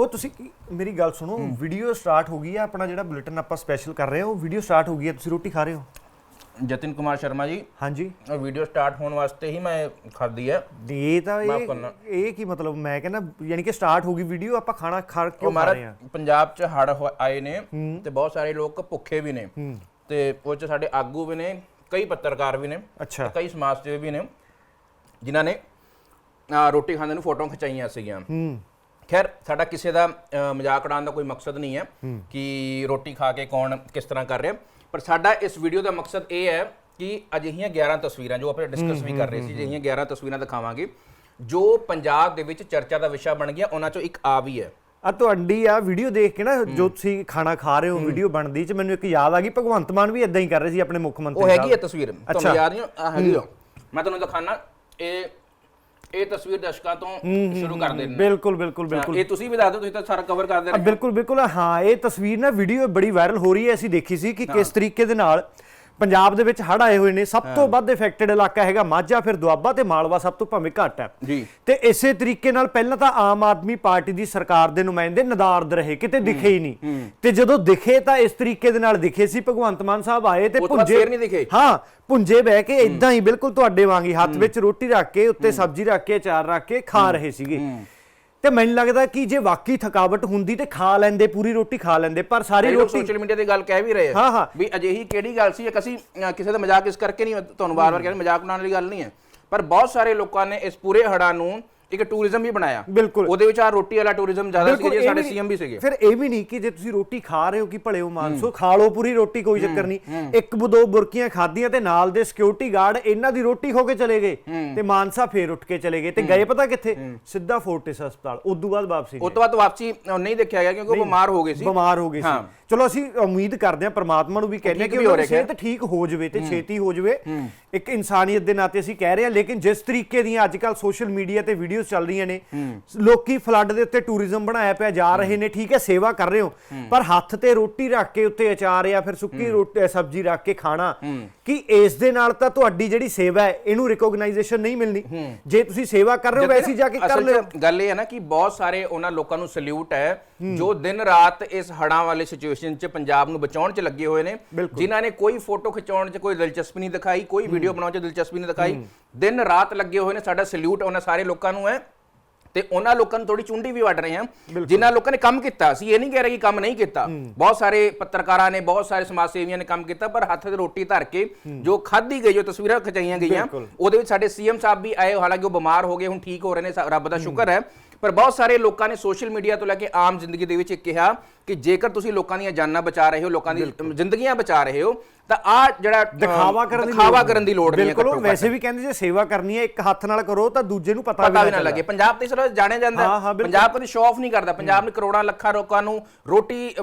ਉਹ ਤੁਸੀਂ ਕੀ- ਮੇਰੀ ਗੱਲ ਸੁਣੋ ਵੀਡੀਓ ਸਟਾਰਟ ਹੋ ਗਈ ਹੈ ਆਪਣਾ ਜਿਹੜਾ ਬੁਲੇਟਿਨ ਆਪਾਂ ਸਪੈਸ਼ਲ ਕਰ ਰਹੇ ਹਾਂ ਉਹ ਵੀਡੀਓ ਸਟਾਰਟ ਹੋ ਗਈ ਹੈ ਤੁਸੀਂ ਰੋਟੀ ਖਾ ਰਹੇ ਹੋ? ਜਤਿਨ ਕੁਮਾਰ ਸ਼ਰਮਾ ਜੀ। ਹਾਂਜੀ। ਉਹ ਵੀਡੀਓ ਸਟਾਰਟ ਹੋਣ ਵਾਸਤੇ ਹੀ ਮੈਂ ਖਾਦੀ ਹੈ ਇਹ ਤਾਂ ਮਾਫ਼ ਇਹ ਕਰਨਾ। ਇਹ ਕੀ ਮਤਲਬ ਮੈਂ ਕਹਿੰਦਾ ਯਾਨੀ ਕਿ ਸਟਾਰਟ ਹੋ ਗਈ ਵੀਡੀਓ ਆਪਾਂ ਖਾਣਾ ਖਾ ਕਿਉਂ ਖਾ ਰਹੇ ਹਾਂ? ਪੰਜਾਬ 'ਚ ਹੜ ਆਏ ਨੇ ਤੇ ਬਹੁਤ ਸਾਰੇ ਲੋਕ ਭੁੱਖੇ ਵੀ ਨੇ। ਤੇ ਉਹ 'ਚ ਸਾਡੇ ਆਗੂ ਵੀ ਨੇ ਕਈ ਪੱਤਰਕਾਰ ਵੀ ਨੇ ਅੱਛਾ। ਕਈ ਸਮਾਜ ਸੇਵੀ ਵੀ ਨੇ ਜਿਨ੍ਹਾਂ ਨੇ ਅਹ, ਰੋਟੀ ਖਾਂਦੇ ਨੂੰ ਫੋਟੋਆਂ ਖਿਚਾਈਆਂ ਸੀਗੀਆਂ। ਹੂੰ। ਖੈਰ ਸਾਡਾ ਕਿਸੇ ਦਾ ਮਜ਼ਾਕ ਉਡਾਉਣ ਦਾ ਕੋਈ ਮਕਸਦ ਨਹੀਂ ਹੈ ਕਿ ਰੋਟੀ ਖਾ ਕੇ ਕੌਣ ਕਿਸ ਤਰ੍ਹਾਂ ਕਰ ਰਿਹਾ। ਪਰ ਸਾਡਾ ਇਸ ਵੀਡੀਓ ਦਾ ਮਕਸਦ ਇਹ ਹੈ ਕਿ ਅਜਿਹੀਆਂ 11 ਤਸਵੀਰਾਂ ਜੋ ਆਪਾਂ ਡਿਸਕਸ ਵੀ ਕਰ ਰਹੇ ਸੀ ਅਜਿਹੀਆਂ 11 ਤਸਵੀਰਾਂ ਦਿਖਾਵਾਂਗੇ ਜੋ ਪੰਜਾਬ ਦੇ ਵਿੱਚ ਚਰਚਾ ਦਾ ਵਿਸ਼ਾ ਬਣ ਗਿਆ ਉਹਨਾਂ ਚੋਂ ਇੱਕ ਆ ਵੀ ਹੈ। ਆ ਤੁਹਾਡੀ ਆ ਵੀਡੀਓ ਦੇਖ ਕੇ ਨਾ ਜੋ ਤੁਸੀਂ ਖਾਣਾ ਖਾ ਰਹੇ ਹੋ ਵੀਡੀਓ ਬਣਦੀ ਚ ਮੈਨੂੰ ਇੱਕ ਯਾਦ ਆ ਗਈ ਭਗਵੰਤ ਮਾਨ ਵੀ ਇਦਾਂ ਹੀ ਕਰ ਰਹੇ ਸੀ ਆਪਣੇ ਮੁੱਖ ਮੰਤਰੀ ਉਹ ਹੈਗੀ ਹੈ ਸਾਹਿਬ। ਤਸਵੀਰ। ਤੁਹਾਨੂੰ ਯਾਦ ਨਹੀਂ? ਆ ਹੈਗੀ ਮੈਂ ਤੁਹਾਨੂੰ ਦਿਖਾਣਾ ਇਹ ਇਹ ਤਸਵੀਰ ਦਰਸ਼ਕਾਂ ਤੋਂ ਸ਼ੁਰੂ ਕਰ ਦਿੰਦੇ ਬਿਲਕੁਲ ਬਿਲਕੁਲ ਬਿਲਕੁਲ। ਇਹ ਤੁਸੀਂ ਵੀ ਦੱਸ ਦਿਓ ਤੁਸੀਂ ਤਾਂ ਸਾਰਾ ਕਵਰ ਕਰਦੇ ਰਹੇ ਬਿਲਕੁਲ ਬਿਲਕੁਲ ਹਾਂ ਇਹ ਤਸਵੀਰ ਨਾ ਵੀਡੀਓ ਬੜੀ ਵਾਇਰਲ ਹੋ ਰਹੀ ਹੈ ਅਸੀਂ ਦੇਖੀ ਸੀ ਕਿ ਕਿਸ ਤਰੀਕੇ ਦੇ ਨਾਲ ਪੰਜਾਬ ਦੇ ਵਿੱਚ ਹੜ੍ਹ ਆਏ ਹੋਏ ਨੇ ਸਭ ਤੋਂ ਵੱਧ ਇਫੈਕਟਡ ਇਲਾਕਾ ਹੈਗਾ ਮਾਝਾ ਫਿਰ ਦੁਆਬਾ ਤੇ ਮਾਲਵਾ ਸਭ ਤੋਂ ਭਾਵੇਂ ਘੱਟ ਹੈ। ਜੀ। ਤੇ ਇਸੇ ਤਰੀਕੇ ਨਾਲ ਪਹਿਲਾਂ ਤਾਂ ਆਮ ਆਦਮੀ ਪਾਰਟੀ ਦੀ ਸਰਕਾਰ ਦੇ ਨੁਮਾਇੰਦੇ ਨਦਾਰਦ ਰਹੇ ਕਿਤੇ ਦਿਖੇ ਹੀ ਨਹੀਂ। ਤੇ ਜਦੋਂ ਦਿਖੇ ਤਾਂ ਇਸ ਤਰੀਕੇ ਦੇ ਨਾਲ ਦਿਖੇ ਸੀ ਭਗਵੰਤ ਮਾਨ ਸਾਹਿਬ ਆਏ ਤੇ ਪੁੰਜੇ ਫੇਰ ਨਹੀਂ ਦਿਖੇ। ਹਾਂ ਪੁੰਜੇ ਬਹਿ ਕੇ ਇਦਾਂ ਹੀ ਬਿਲਕੁਲ ਤੁਹਾਡੇ ਵਾਂਗੀ ਹੱਥ ਵਿੱਚ ਰੋਟੀ ਰੱਖ ਕੇ ਉੱਤੇ ਸਬਜ਼ੀ ਰੱਖ ਕੇ ਅਚਾਰ ਰੱਖ ਕੇ ਖਾ ਰਹੇ ਸੀਗੇ। ਤੇ ਮੈਨੂੰ ਲੱਗਦਾ ਕਿ ਜੇ ਵਾਕਈ ਥਕਾਵਟ ਹੁੰਦੀ ਤੇ ਖਾ ਲੈਂਦੇ ਪੂਰੀ ਰੋਟੀ ਖਾ ਲੈਂਦੇ ਪਰ ਸਾਰੀ ਲੋਕ ਰੋਟੀ ਸੋਸ਼ਲ ਮੀਡੀਆ ਤੇ ਗੱਲ ਕਹਿ ਵੀ ਰਹੇ ਆ। ਹਾਂ, ਹਾਂ। ਵੀ ਅਜਿਹੀ ਕਿਹੜੀ ਗੱਲ ਸੀ? ਇੱਕ ਅਸੀਂ ਅ, ਕਿਸੇ ਦਾ ਮਜ਼ਾਕ ਇਸ ਕਰਕੇ ਨਹੀਂ ਤੁਹਾਨੂੰ ਵਾਰ-ਵਾਰ ਕਹਿੰਦੇ ਮਜ਼ਾਕ ਬਣਾਉਣ ਵਾਲੀ ਗੱਲ ਨਹੀਂ ਹੈ। ਪਰ ਬਹੁਤ ਸਾਰੇ ਲੋਕਾਂ ਨੇ ਇਸ ਪੂਰੇ ਹੜਾ ਨੂੰ ਇੱਕ ਟੂਰਿਜ਼ਮ ਵੀ ਬਣਾਇਆ। ਬਿਲਕੁਲ। ਉਹਦੇ ਵਿੱਚ ਆ ਰੋਟੀ ਵਾਲਾ ਟੂਰਿਜ਼ਮ ਜ਼ਿਆਦਾ ਸੀ ਜੇ ਸਾਡੇ ਸੀਐਮ ਵੀ ਸੀਗੇ। ਫਿਰ ਇਹ ਵੀ ਨਹੀਂ ਕਿ ਜੇ ਤੁਸੀਂ ਰੋਟੀ ਖਾ ਰਹੇ ਹੋ ਕਿ ਭਲੇ ਹੋ ਮਾਨਸੋ ਖਾ ਲਓ ਪੂਰੀ ਰੋਟੀ ਕੋਈ ਚੱਕਰ ਨਹੀਂ। ਇੱਕ ਦੋ ਬੁਰਕੀਆਂ ਖਾਧੀਆਂ ਤੇ ਨਾਲ ਦੇ ਸਿਕਿਉਰਿਟੀ ਗਾਰਡ ਇਹਨਾਂ ਦੀ ਰੋਟੀ ਖੋ ਕੇ ਚਲੇ ਗਏ ਤੇ ਮਾਨਸਾ ਫੇਰ ਉੱਠ ਕੇ ਚਲੇ ਗਏ ਤੇ ਗਏ ਪਤਾ ਕਿੱਥੇ? ਸਿੱਧਾ ਫੋਰਟਿਸ ਹਸਪਤਾਲ। ਉਦੋਂ ਬਾਅਦ ਵਾਪਸੀ ਉਸ ਤੋਂ ਬਾਅਦ ਵਾਪਸੀ ਨਹੀਂ ਦੇਖਿਆ ਗਿਆ ਕਿਉਂਕਿ ਉਹ ਬਿਮਾਰ ਹੋ ਗਏ ਸੀ। ਬਿਮਾਰ ਹੋ ਗਏ ਸੀ। ਚਲੋ ਅਸੀਂ ਉਮੀਦ ਕਰਦੇ ਹਾਂ ਪ੍ਰਮਾਤਮਾ ਨੂੰ ਵੀ ਕਹਿੰਦੇ ਕਿ ਵੀ ਹੋ ਉਹਨਾਂ ਦੀ ਰਿਹਾ ਸਿਹਤ ਠੀਕ ਹੋ ਜਾਵੇ ਤੇ ਛੇਤੀ ਹੋ ਜਾਵੇ। ਇੱਕ ਇਨਸਾਨੀਅਤ ਦੇ ਨਾਤੇ ਅਸੀਂ ਕਹਿ ਰਹੇ ਹਾਂ ਲੇਕਿਨ ਜਿਸ ਤਰੀਕੇ ਦੀਆਂ ਅੱਜ ਕੱਲ ਸੋਸ਼ਲ ਮੀਡੀਆ ਤੇ ਵੀਡੀਓਜ਼ ਚੱਲ ਰਹੀਆਂ ਨੇ। ਲੋਕੀ ਫਲੱਡ ਦੇ ਉੱਤੇ ਟੂਰਿਜ਼ਮ ਬਣਾਇਆ ਪਿਆ ਜਾ ਰਹੇ ਨੇ ਠੀਕ ਹੈ ਸੇਵਾ ਕਰ ਰਹੇ ਹੋ। ਪਰ ਹੱਥ ਤੇ ਰੋਟੀ ਰੱਖ ਕੇ ਉੱਤੇ ਅਚਾਰ ਜਾਂ ਫਿਰ ਸੁੱਕੀ ਰੋਟੀ ਸਬਜ਼ੀ ਰੱਖ ਕੇ ਖਾਣਾ ਕਿ ਇਸ ਦੇ ਨਾਲ ਤਾਂ ਤੁਹਾਡੀ ਜਿਹੜੀ ਸੇਵਾ ਹੈ ਇਹਨੂੰ ਰਿਕੋਗਨਾਈਜੇਸ਼ਨ ਨਹੀਂ ਮਿਲਣੀ। ਜੇ ਤੁਸੀਂ ਸੇਵਾ ਕਰ ਰਹੇ ਹੋ ਵੈਸੇ ਜਾ ਕੇ ਕਰ ਲਿਓ। ਗੱਲ ਇਹ ਹੈ ਨਾ ਕਿ ਬਹੁਤ ਸਾਰੇ ਉਹਨਾਂ ਲੋਕਾਂ ਨੂੰ ਸਲੂਟ ਹੈ ਜੋ ਦਿਨ ਰਾਤ ਇਸ ਹੜਾਂ ਵਾਲੇ ਸਿਚੁਏਸ਼ਨ 'ਚ ਪੰਜਾਬ ਨੂੰ ਬਚਾਉਣ 'ਚ ਲੱਗੇ ਹੋਏ ਨੇ। ਜਿਨ੍ਹਾਂ ਨੇ ਕੋਈ ਫੋਟੋ ਖਿਚਾਉਣ 'ਚ ਕੋਈ ਦਿਲਚਸਪੀ ਨਹੀਂ ਦਿਖਾਈ ਕੋਈ ਵੀਡੀਓ ਬਣਾਉਣ 'ਚ ਦਿਲਚਸਪੀ ਨਹੀਂ ਦਿਖਾਈ। ਦਿਨ ਰਾਤ ਲੱਗੇ ਹੋਏ ਨੇ ਸਾਡਾ ਸਲੂਟ ਉਹਨਾਂ ਸਾਰੇ ਲੋਕਾਂ ਨੂੰ ਹੈ। ਤੇ ਉਹਨਾਂ ਲੋਕਾਂ ਨੂੰ ਥੋੜੀ ਚੁੰਡੀ ਵੀ ਵੱਢ ਰਹੇ ਹਾਂ। ਜਿਨ੍ਹਾਂ ਲੋਕਾਂ ਨੇ ਕੰਮ ਕੀਤਾ ਸੀ ਇਹ ਨਹੀਂ ਕਹਿ ਰਹੇ ਕਿ ਕੰਮ ਨਹੀਂ ਕੀਤਾ। ਬਹੁਤ ਸਾਰੇ ਪੱਤਰਕਾਰਾਂ ਨੇ ਬਹੁਤ ਸਾਰੇ ਸਮਾਜ ਸੇਵੀਆਂ ਨੇ ਕੰਮ ਕੀਤਾ ਪਰ ਹੱਥ ਤੇ ਰੋਟੀ ਧਰ ਕੇ ਜੋ ਖਾਧੀ ਗਈ ਜੋ ਤਸਵੀਰਾਂ ਖਿਚਾਈਆਂ ਗਈਆਂ। ਉਹਦੇ ਵਿੱਚ ਸਾਡੇ ਸੀਐਮ ਸਾਹਿਬ ਵੀ ਆਏ ਹਾਲਾਂਕਿ ਉਹ ਬਿਮਾਰ ਹੋ ਗਏ ਹੁਣ ਠੀਕ ਹੋ ਰਹੇ ਨੇ ਰੱਬ ਦਾ ਸ਼ੁਕਰ ਹੈ। ਪਰ ਬਹੁਤ ਸਾਰੇ ਲੋਕਾਂ ਨੇ ਸੋਸ਼ਲ ਮੀਡੀਆ ਤੋਂ ਲੈ ਕੇ ਆਮ ਜ਼ਿੰਦਗੀ ਦੇ ਵਿੱਚ ਕਿਹਾ ਕਿ ਜੇਕਰ ਤੁਸੀਂ ਲੋਕਾਂ ਦੀਆਂ ਜਾਨਾਂ ਬਚਾ ਰਹੇ ਹੋ ਲੋਕਾਂ ਦੀ ਜ਼ਿੰਦਗੀਆਂ ਬਚਾ ਰਹੇ ਹੋ ਤਾਂ ਆ ਜਿਹੜਾ ਦਿਖਾਵਾ ਕਰਨ ਦੀ ਦਿਖਾਵਾ ਲੋੜ ਕਰਨ ਦੀ ਲੋੜ ਨਹੀਂ ਹੈ ਬਿਲਕੁਲ। ਵੈਸੇ ਵੀ ਕਹਿੰਦੇ ਜੇ ਸੇਵਾ ਕਰਨੀ ਹੈ ਇੱਕ ਹੱਥ ਨਾਲ ਕਰੋ ਤਾਂ ਦੂਜੇ ਨੂੰ ਪਤਾ ਵੀ ਨਾ। ਲੱਗੇ ਪੰਜਾਬ ਤੇ ਸਿਰਫ ਜਾਣਿਆ ਜਾਂਦਾ। ਪੰਜਾਬ ਕਦੇ ਸ਼ੋ ਆਫ ਨਹੀਂ ਕਰਦਾ ਪੰਜਾਬ ਨੇ ਕਰੋੜਾਂ ਲੱਖਾਂ ਲੋਕਾਂ ਨੂੰ ਰੋਟੀ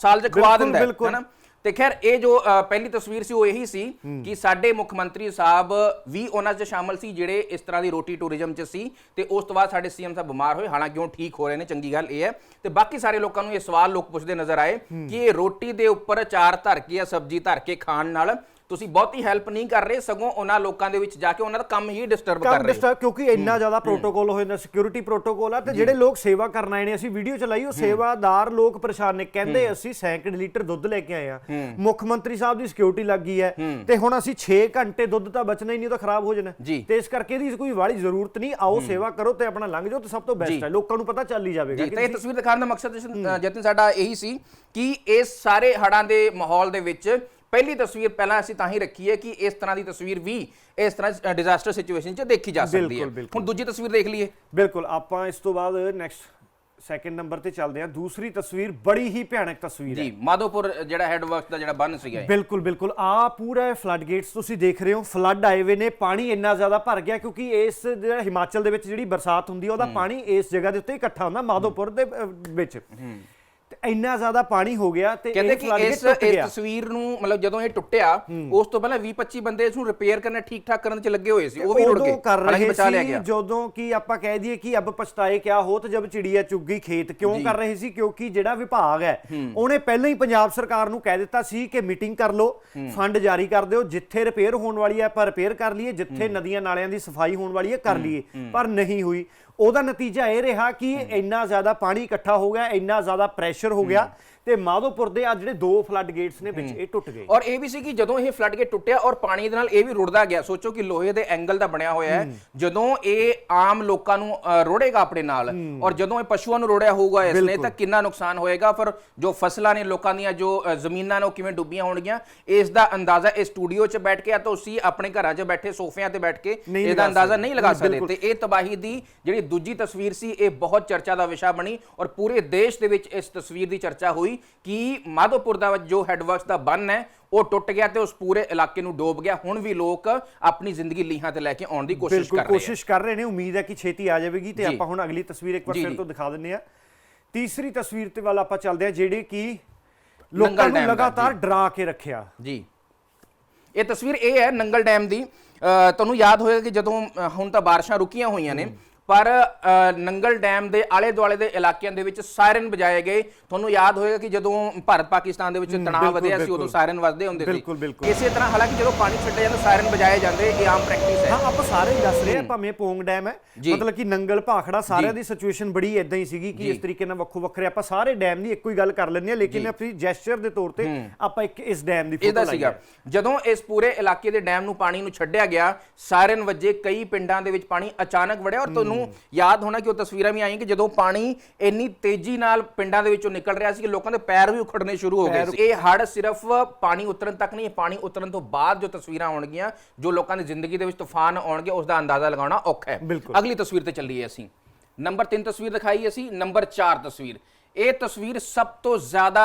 ਸਾਲ 'ਚ ਖਵਾ ਦਿੰਦਾ ਹੈ ਬਿਲਕੁਲ। ਤੇ ਖੈਰ ਇਹ ਜੋ ਪਹਿਲੀ ਤਸਵੀਰ ਸੀ ਉਹ ਇਹੀ ਸੀ ਕਿ ਸਾਡੇ ਮੁੱਖ ਮੰਤਰੀ ਸਾਹਿਬ ਵੀ ਉਹਨਾਂ 'ਚ ਸ਼ਾਮਲ ਸੀ ਜਿਹੜੇ ਇਸ ਤਰ੍ਹਾਂ ਦੀ ਰੋਟੀ ਟੂਰਿਜ਼ਮ 'ਚ ਸੀ ਤੇ ਉਸ ਤੋਂ ਬਾਅਦ ਸਾਡੇ ਸੀਐਮ ਸਾਹਿਬ ਬਿਮਾਰ ਹੋਏ ਹਾਲਾਂਕਿ ਉਹ ਠੀਕ ਹੋ ਰਹੇ ਨੇ ਚੰਗੀ ਗੱਲ ਇਹ ਹੈ। ਤੇ ਬਾਕੀ ਸਾਰੇ ਲੋਕਾਂ ਨੂੰ ਇਹ ਸਵਾਲ ਲੋਕ ਪੁੱਛਦੇ ਨਜ਼ਰ ਆਏ ਕਿ ਇਹ ਰੋਟੀ ਦੇ ਉੱਪਰ ਅਚਾਰ ਧਰ ਕੇ ਜਾਂ ਸਬਜ਼ੀ ਧਰ ਕੇ ਖਾਣ ਨਾਲ ਤੁਸੀਂ ਬਹੁਤੀ ਹੈਲਪ ਨਹੀਂ ਕਰ ਰਹੇ ਸਗੋਂ ਉਹਨਾਂ ਲੋਕਾਂ ਦੇ ਵਿੱਚ ਜਾ ਕੇ ਉਹਨਾਂ ਦਾ ਕੰਮ ਹੀ ਡਿਸਟਰਬ ਕਰ ਰਹੇ ਡਿਸਟਰਬ ਕਿਉਂਕਿ ਇੰਨਾ ਜ਼ਿਆਦਾ ਪ੍ਰੋਟੋਕੋਲ ਹੋਏ ਨੇ ਸਿਕਿਉਰਿਟੀ ਪ੍ਰੋਟੋਕੋਲ ਆ ਤੇ ਜਿਹੜੇ ਲੋਕ ਸੇਵਾ ਕਰਨ ਆਏ ਨੇ ਅਸੀਂ ਵੀਡੀਓ ਚਲਾਈ ਉਹ ਸੇਵਾਦਾਰ ਲੋਕ ਪਰੇਸ਼ਾਨ ਨੇ ਕਹਿੰਦੇ ਅਸੀਂ ਸੈਂਕੜੇ ਲੀਟਰ ਦੁੱਧ ਲੈ ਕੇ ਆਏ ਆ। ਮੁੱਖ ਮੰਤਰੀ ਸਾਹਿਬ ਦੀ ਸਿਕਿਉਰਿਟੀ ਲੱਗ ਗਈ ਹੈ ਤੇ ਹੁਣ ਅਸੀਂ 6 ਘੰਟੇ ਦੁੱਧ ਤਾਂ ਬਚਣਾ ਹੀ ਨਹੀਂ ਉਹ ਤਾਂ ਖਰਾਬ ਹੋ ਜਾਣਾ। ਤੇ ਇਸ ਕਰਕੇ ਇਹਦੀ ਕੋਈ ਵਾਲੀ ਜ਼ਰੂਰਤ ਨਹੀਂ ਆਓ ਸੇਵਾ ਕਰੋ ਤੇ ਆਪਣਾ ਲੰਘ ਜਾਓ ਤੇ ਸਭ ਤੋਂ ਬੈਸਟ ਹੈ ਲੋਕਾਂ ਨੂੰ ਪਤਾ ਚੱਲ ਹੀ ਜਾਵੇਗਾ ਤੇ ਇਹ ਤਸਵੀਰ ਦਿਖਾਉਣ ਦਾ ਮਕਸਦ ਜਤਨ ਸਾਡਾ ਇਹੀ ਸੀ ਕਿ ਇਸ ਸਾਰੇ ਹੜਾਂ ਦੇ ਮਾਹੌਲ ਦੇ ਵਿੱਚ ਪਹਿਲੀ ਤਸਵੀਰ ਪਹਿਲਾਂ ਅਸੀਂ ਤਾਂ ਹੀ ਰੱਖੀ ਹੈ ਕਿ ਇਸ ਤਰ੍ਹਾਂ ਦੀ ਤਸਵੀਰ ਵੀ ਇਸ ਤਰ੍ਹਾਂ ਡਿਜ਼ਾਸਟਰ ਸਿਚੁਏਸ਼ਨ 'ਚ ਦੇਖੀ ਜਾ ਸਕਦੀ ਹੈ। ਹੁਣ ਦੂਜੀ ਤਸਵੀਰ ਦੇਖ ਲਈਏ। ਬਿਲਕੁਲ ਆਪਾਂ ਇਸ ਤੋਂ ਬਾਅਦ ਨੈਕਸਟ ਸੈਕੰਡ ਨੰਬਰ ਤੇ ਚੱਲਦੇ ਹਾਂ। ਦੂਸਰੀ ਤਸਵੀਰ ਬੜੀ ਹੀ ਭਿਆਨਕ ਤਸਵੀਰ ਹੈ। ਜੀ ਮਾਧੋਪੁਰ ਜਿਹੜਾ ਹੈਡ ਵਰਕਸ ਦਾ ਜਿਹੜਾ ਬੰਨ ਸੀਗਾ। ਬਿਲਕੁਲ ਬਿਲਕੁਲ। ਆ ਪੂਰਾ ਫਲੱਡ ਗੇਟਸ ਤੁਸੀਂ ਦੇਖ ਰਹੇ ਹੋ। ਫਲੱਡ ਆਏ ਹੋਏ ਨੇ ਪਾਣੀ ਇੰਨਾ ਜ਼ਿਆਦਾ ਭਰ ਗਿਆ ਕਿਉਂਕਿ ਇਸ ਜਿਹੜਾ ਹਿਮਾਚਲ ਦੇ ਵਿੱਚ ਜਿਹੜੀ ਬਰਸਾਤ ਹੁੰਦੀ ਹੈ ਉਹਦਾ ਪਾਣੀ ਇਸ ਜਗ੍ਹਾ ਦੇ ਉੱਤੇ ਇਕੱਠਾ ਹੁੰਦਾ ਮਾਧੋਪੁਰ ਦੇ ਵਿੱਚ। ਇੰਨਾ ਜ਼ਿਆਦਾ ਪਾਣੀ ਹੋ ਗਿਆ ਤੇ ਕਹਿੰਦੇ ਕਿ ਇਸ ਇਸ ਤਸਵੀਰ ਨੂੰ ਮਤਲਬ ਜਦੋਂ ਇਹ ਟੁੱਟਿਆ ਉਸ ਤੋਂ ਪਹਿਲਾਂ 20 25 ਬੰਦੇ ਇਸ ਨੂੰ ਰਿਪੇਅਰ ਕਰਨ ਠੀਕ ਠਾਕ ਕਰਨ 'ਚ ਲੱਗੇ ਹੋਏ ਸੀ ਉਹ ਵੀ ਰੁੜ ਗਏ। ਕਰ ਰਹੇ ਬਚਾ ਲਿਆ ਸੀ ਗਿਆ। ਜਦੋਂ ਕਿ ਆਪਾਂ ਕਹਿ ਦਈਏ ਕਿ ਅਬ ਪਛਤਾਏ ਕਿਆ ਹੋਤ ਜਬ ਚਿੜੀਆ ਚੁੱਗ ਗਈ ਖੇਤ ਕਿਉਂ ਕਰ ਰਹੇ ਸੀ ਕਿਉਂਕਿ ਜਿਹੜਾ ਵਿਭਾਗ ਹੈ ਉਹਨੇ ਪਹਿਲਾਂ ਹੀ ਪੰਜਾਬ ਸਰਕਾਰ ਨੂੰ ਕਹਿ ਦਿੱਤਾ ਸੀ ਕਿ ਮੀਟਿੰਗ ਕਰ ਲਓ ਫੰਡ ਜਾਰੀ ਕਰ ਦਿਓ ਜਿੱਥੇ ਰਿਪੇਅਰ ਹੋਣ ਵਾਲੀ ਹੈ ਆਪਾਂ ਰਿਪੇਅਰ ਕਰ ਲਈਏ ਜਿੱਥੇ ਨਦੀਆਂ ਨਾਲਿਆਂ ਦੀ ਸਫ਼ਾਈ ਹੋਣ ਵਾਲੀ ਹੈ ਕਰ ਲਈਏ ਪਰ ਨਹੀਂ ਹੋਈ। ਉਹਦਾ ਨਤੀਜਾ ਇਹ ਰਿਹਾ ਕਿ ਇੰਨਾ ਜ਼ਿਆਦਾ ਪਾਣੀ ਇਕੱਠਾ ਹੋ ਗਿਆ ਇੰਨਾ ਜ਼ਿਆਦਾ ਪ੍ਰੈਸ਼ਰ ਹੋ ਗਿਆ। ਤੇ ਮਾਧੋਪੁਰ ਦੇ ਆ ਜਿਹੜੇ ਦੋ ਫਲੱਡ ਗੇਟਸ ਨੇ ਵਿੱਚ ਇਹ ਟੁੱਟ ਗਏ। ਔਰ ਇਹ ਵੀ ਸੀ ਕਿ ਜਦੋਂ ਇਹ ਫਲੱਡ ਗੇਟ ਟੁੱਟਿਆ ਔਰ ਪਾਣੀ ਦੇ ਨਾਲ ਇਹ ਵੀ ਰੁੜਦਾ ਗਿਆ ਸੋਚੋ ਕਿ ਲੋਹੇ ਦੇ ਐਂਗਲ ਦਾ ਬਣਿਆ ਹੋਇਆ ਹੈ। ਜਦੋਂ ਇਹ ਆਮ ਲੋਕਾਂ ਨੂੰ ਰੋੜੇਗਾ ਆਪਣੇ ਨਾਲ ਔਰ ਜਦੋਂ ਇਹ ਪਸ਼ੂਆਂ ਨੂੰ ਰੋੜਿਆ ਹੋਊਗਾ ਇਸ ਨੇ ਤਾਂ ਕਿੰਨਾ ਨੁਕਸਾਨ ਹੋਏਗਾ। ਫਿਰ ਜੋ ਫਸਲਾਂ ਨੇ ਲੋਕਾਂ ਦੀਆਂ ਜੋ ਜ਼ਮੀਨਾਂ ਨੇ ਉਹ ਕਿਵੇਂ ਡੁੱਬੀਆਂ ਹੋਣਗੀਆਂ ਇਸ ਦਾ ਅੰਦਾਜ਼ਾ ਇਸ ਸਟੂਡੀਓ 'ਚ ਬੈਠ ਕੇ ਜਾਂ ਤੁਸੀਂ ਆਪਣੇ ਘਰਾਂ 'ਚ ਬੈਠੇ ਸੋਫਿਆਂ ਤੇ ਬੈਠ ਕੇ ਇਹਦਾ ਅੰਦਾਜ਼ਾ। ਨਹੀਂ ਲਗਾ ਸਕਦੇ। ਤੇ ਇਹ ਤਬਾਹੀ ਦੀ ਜਿਹੜੀ ਦੂਜੀ ਤਸਵੀਰ ਸੀ ਇਹ ਬਹੁਤ ਚਰਚਾ ਦਾ ਵਿਸ਼ਾ ਬਣੀ ਔਰ ਪੂਰੇ ਦੇਸ਼ ਦੇ ਵਿੱਚ ਇਸ ਤਸਵੀਰ ਦੀ ਚਰਚਾ ਹੋਈ। ਕਿ ਮਾਧੋਪੁਰ ਦਾ ਜੋ ਹੈਡਵਰਕਸ ਦਾ ਬੰਨ ਹੈ ਉਹ ਟੁੱਟ ਗਿਆ ਤੇ ਉਸ ਪੂਰੇ ਇਲਾਕੇ ਨੂੰ ਡੋਬ ਗਿਆ। ਹੁਣ ਵੀ ਲੋਕ ਆਪਣੀ ਜ਼ਿੰਦਗੀ ਲੀਹਾਂ ਤੇ ਲੈ ਕੇ ਆਉਣ ਦੀ ਕੋਸ਼ਿਸ਼ ਕਰ ਰਹੇ ਹਨ ਕੋਸ਼ਿਸ਼ ਕਰ ਰਹੇ ਨੇ। ਉਮੀਦ ਹੈ ਕਿ ਛੇਤੀ ਆ ਜਾਵੇਗੀ ਤੇ। ਆਪਾਂ ਹੁਣ ਅਗਲੀ ਤਸਵੀਰ ਇੱਕ ਵਾਰ ਫਿਰ। ਤੋਂ ਦਿਖਾ ਦਿੰਨੇ ਆ ਤੀਸਰੀ ਤਸਵੀਰ ਤੇ ਵੱਲ ਆਪਾਂ ਚੱਲਦੇ ਆ ਜਿਹੜੀ ਕਿ ਲੋਕਾਂ ਨੂੰ ਲਗਾਤਾਰ। ਡਰਾ ਕੇ ਰੱਖਿਆ। ਜੀ। ਇਹ ਤਸਵੀਰ ਇਹ ਹੈ ਨੰਗਲ ਡੈਮ ਦੀ। ਤੁਹਾਨੂੰ ਯਾਦ ਹੋਏਗਾ ਕਿ ਜਦੋਂ ਹੁਣ ਤਾਂ ਬਾਰਿਸ਼ਾਂ ਰੁਕੀਆਂ ਹੋਈਆਂ ਨੇ ਪਰ ਨੰਗਲ ਡੈਮ ਦੇ ਆਲੇ ਦੁਆਲੇ ਦੇ ਇਲਾਕਿਆਂ ਦੇ ਵਿੱਚ ਸਾਇਰਨ ਵਜਾਏ ਗਏ। ਤੁਹਾਨੂੰ ਯਾਦ ਹੋਏਗਾ ਕਿ ਜਦੋਂ ਭਾਰਤ ਪਾਕਿਸਤਾਨ ਦੇ ਵਿੱਚ ਤਣਾਅ ਵਧਿਆ ਸੀ। ਉਦੋਂ ਸਾਇਰਨ ਵੱਜਦੇ ਹੁੰਦੇ ਸੀ। ਇਸੇ ਤਰ੍ਹਾਂ ਹਾਲਾਂਕਿ ਜਦੋਂ ਪਾਣੀ ਛੱਡਿਆ ਜਾਂਦਾ ਸਾਇਰਨ ਵਜਾਏ ਜਾਂਦੇ ਇਹ ਆਮ ਪ੍ਰੈਕਟਿਸ ਹੈ। ਹਾਂ ਆਪਾਂ ਸਾਰੇ ਹੀ ਦੱਸ ਰਹੇ ਆ ਭਾਵੇਂ ਪੋਂਗ ਡੈਮ ਹੈ। ਮਤਲਬ ਕਿ ਨੰਗਲ ਭਾਖੜਾ ਸਾਰਿਆਂ ਦੀ ਸਿਚੁਏਸ਼ਨ ਬੜੀ ਇਦਾਂ ਹੀ ਸੀਗੀ ਕਿ ਇਸ ਤਰੀਕੇ ਨਾਲ ਵੱਖੋ ਵੱਖਰੇ ਆਪਾਂ ਸਾਰੇ ਡੈਮ ਦੀ ਇੱਕੋ ਹੀ ਗੱਲ ਕਰ ਲੈਂਦੇ ਆ ਲੇਕਿਨ ਆਪਣੀ ਜੈਸਚਰ ਦੇ ਤੌਰ ਤੇ ਆਪਾਂ ਇੱਕ ਇਸ ਡੈਮ ਦੀ ਫੋਟੋ ਲਾਈ ਹੈ। ਜਦੋਂ ਇਸ ਪੂਰੇ ਇਲਾਕੇ ਦੇ ਡੈਮ ਨੂੰ ਪਾਣੀ ਨੂੰ ਛੱਡਿਆ ਗਿਆ ਸਾਇਰਨ ਵੱਜੇ ਕਈ ਪਿੰਡਾਂ ਦੇ ਵਿੱਚ ਪਾਣੀ ਅਚਾਨਕ ਵੜਿਆ ਔਰ ਤੁਹਾਨੂੰ ਯਾਦ ਹੋਣਾ ਕਿ ਉਹ ਤਸਵੀਰਾਂ ਵੀ ਆਈਆਂ ਕਿ ਜਦੋਂ ਪਾਣੀ ਇੰਨੀ ਤੇਜ਼ੀ ਨਾਲ ਪਿੰਡਾਂ ਦੇ ਵਿੱਚੋਂ ਨਿਕਲ ਰਿਹਾ ਸੀ ਕਿ ਲੋਕਾਂ ਦੇ ਪੈਰ ਵੀ ਉਖੜਨੇ ਸ਼ੁਰੂ ਹੋ ਗਏ ਸੀ। ਇਹ ਹੜ ਸਿਰਫ ਪਾਣੀ ਉਤਰਨ ਤੱਕ ਨਹੀਂ ਇਹ ਪਾਣੀ ਉਤਰਨ ਤੋਂ ਬਾਅਦ ਜੋ ਤਸਵੀਰਾਂ ਆਉਣਗੀਆਂ ਜੋ ਲੋਕਾਂ ਦੀ ਜ਼ਿੰਦਗੀ ਦੇ ਵਿੱਚ ਤੂਫਾਨ ਆਉਣਗੇ ਉਸ ਦਾ ਅੰਦਾਜ਼ਾ ਲਗਾਉਣਾ ਔਖਾ ਹੈ। ਅਗਲੀ ਤਸਵੀਰ ਤੇ ਚੱਲੀਏ ਅਸੀਂ। ਨੰਬਰ 3 ਤਸਵੀਰ ਦਿਖਾਈ ਅਸੀਂ ਨੰਬਰ 4 ਤਸਵੀਰ। ਇਹ ਤਸਵੀਰ ਸਭ ਤੋਂ ਜ਼ਿਆਦਾ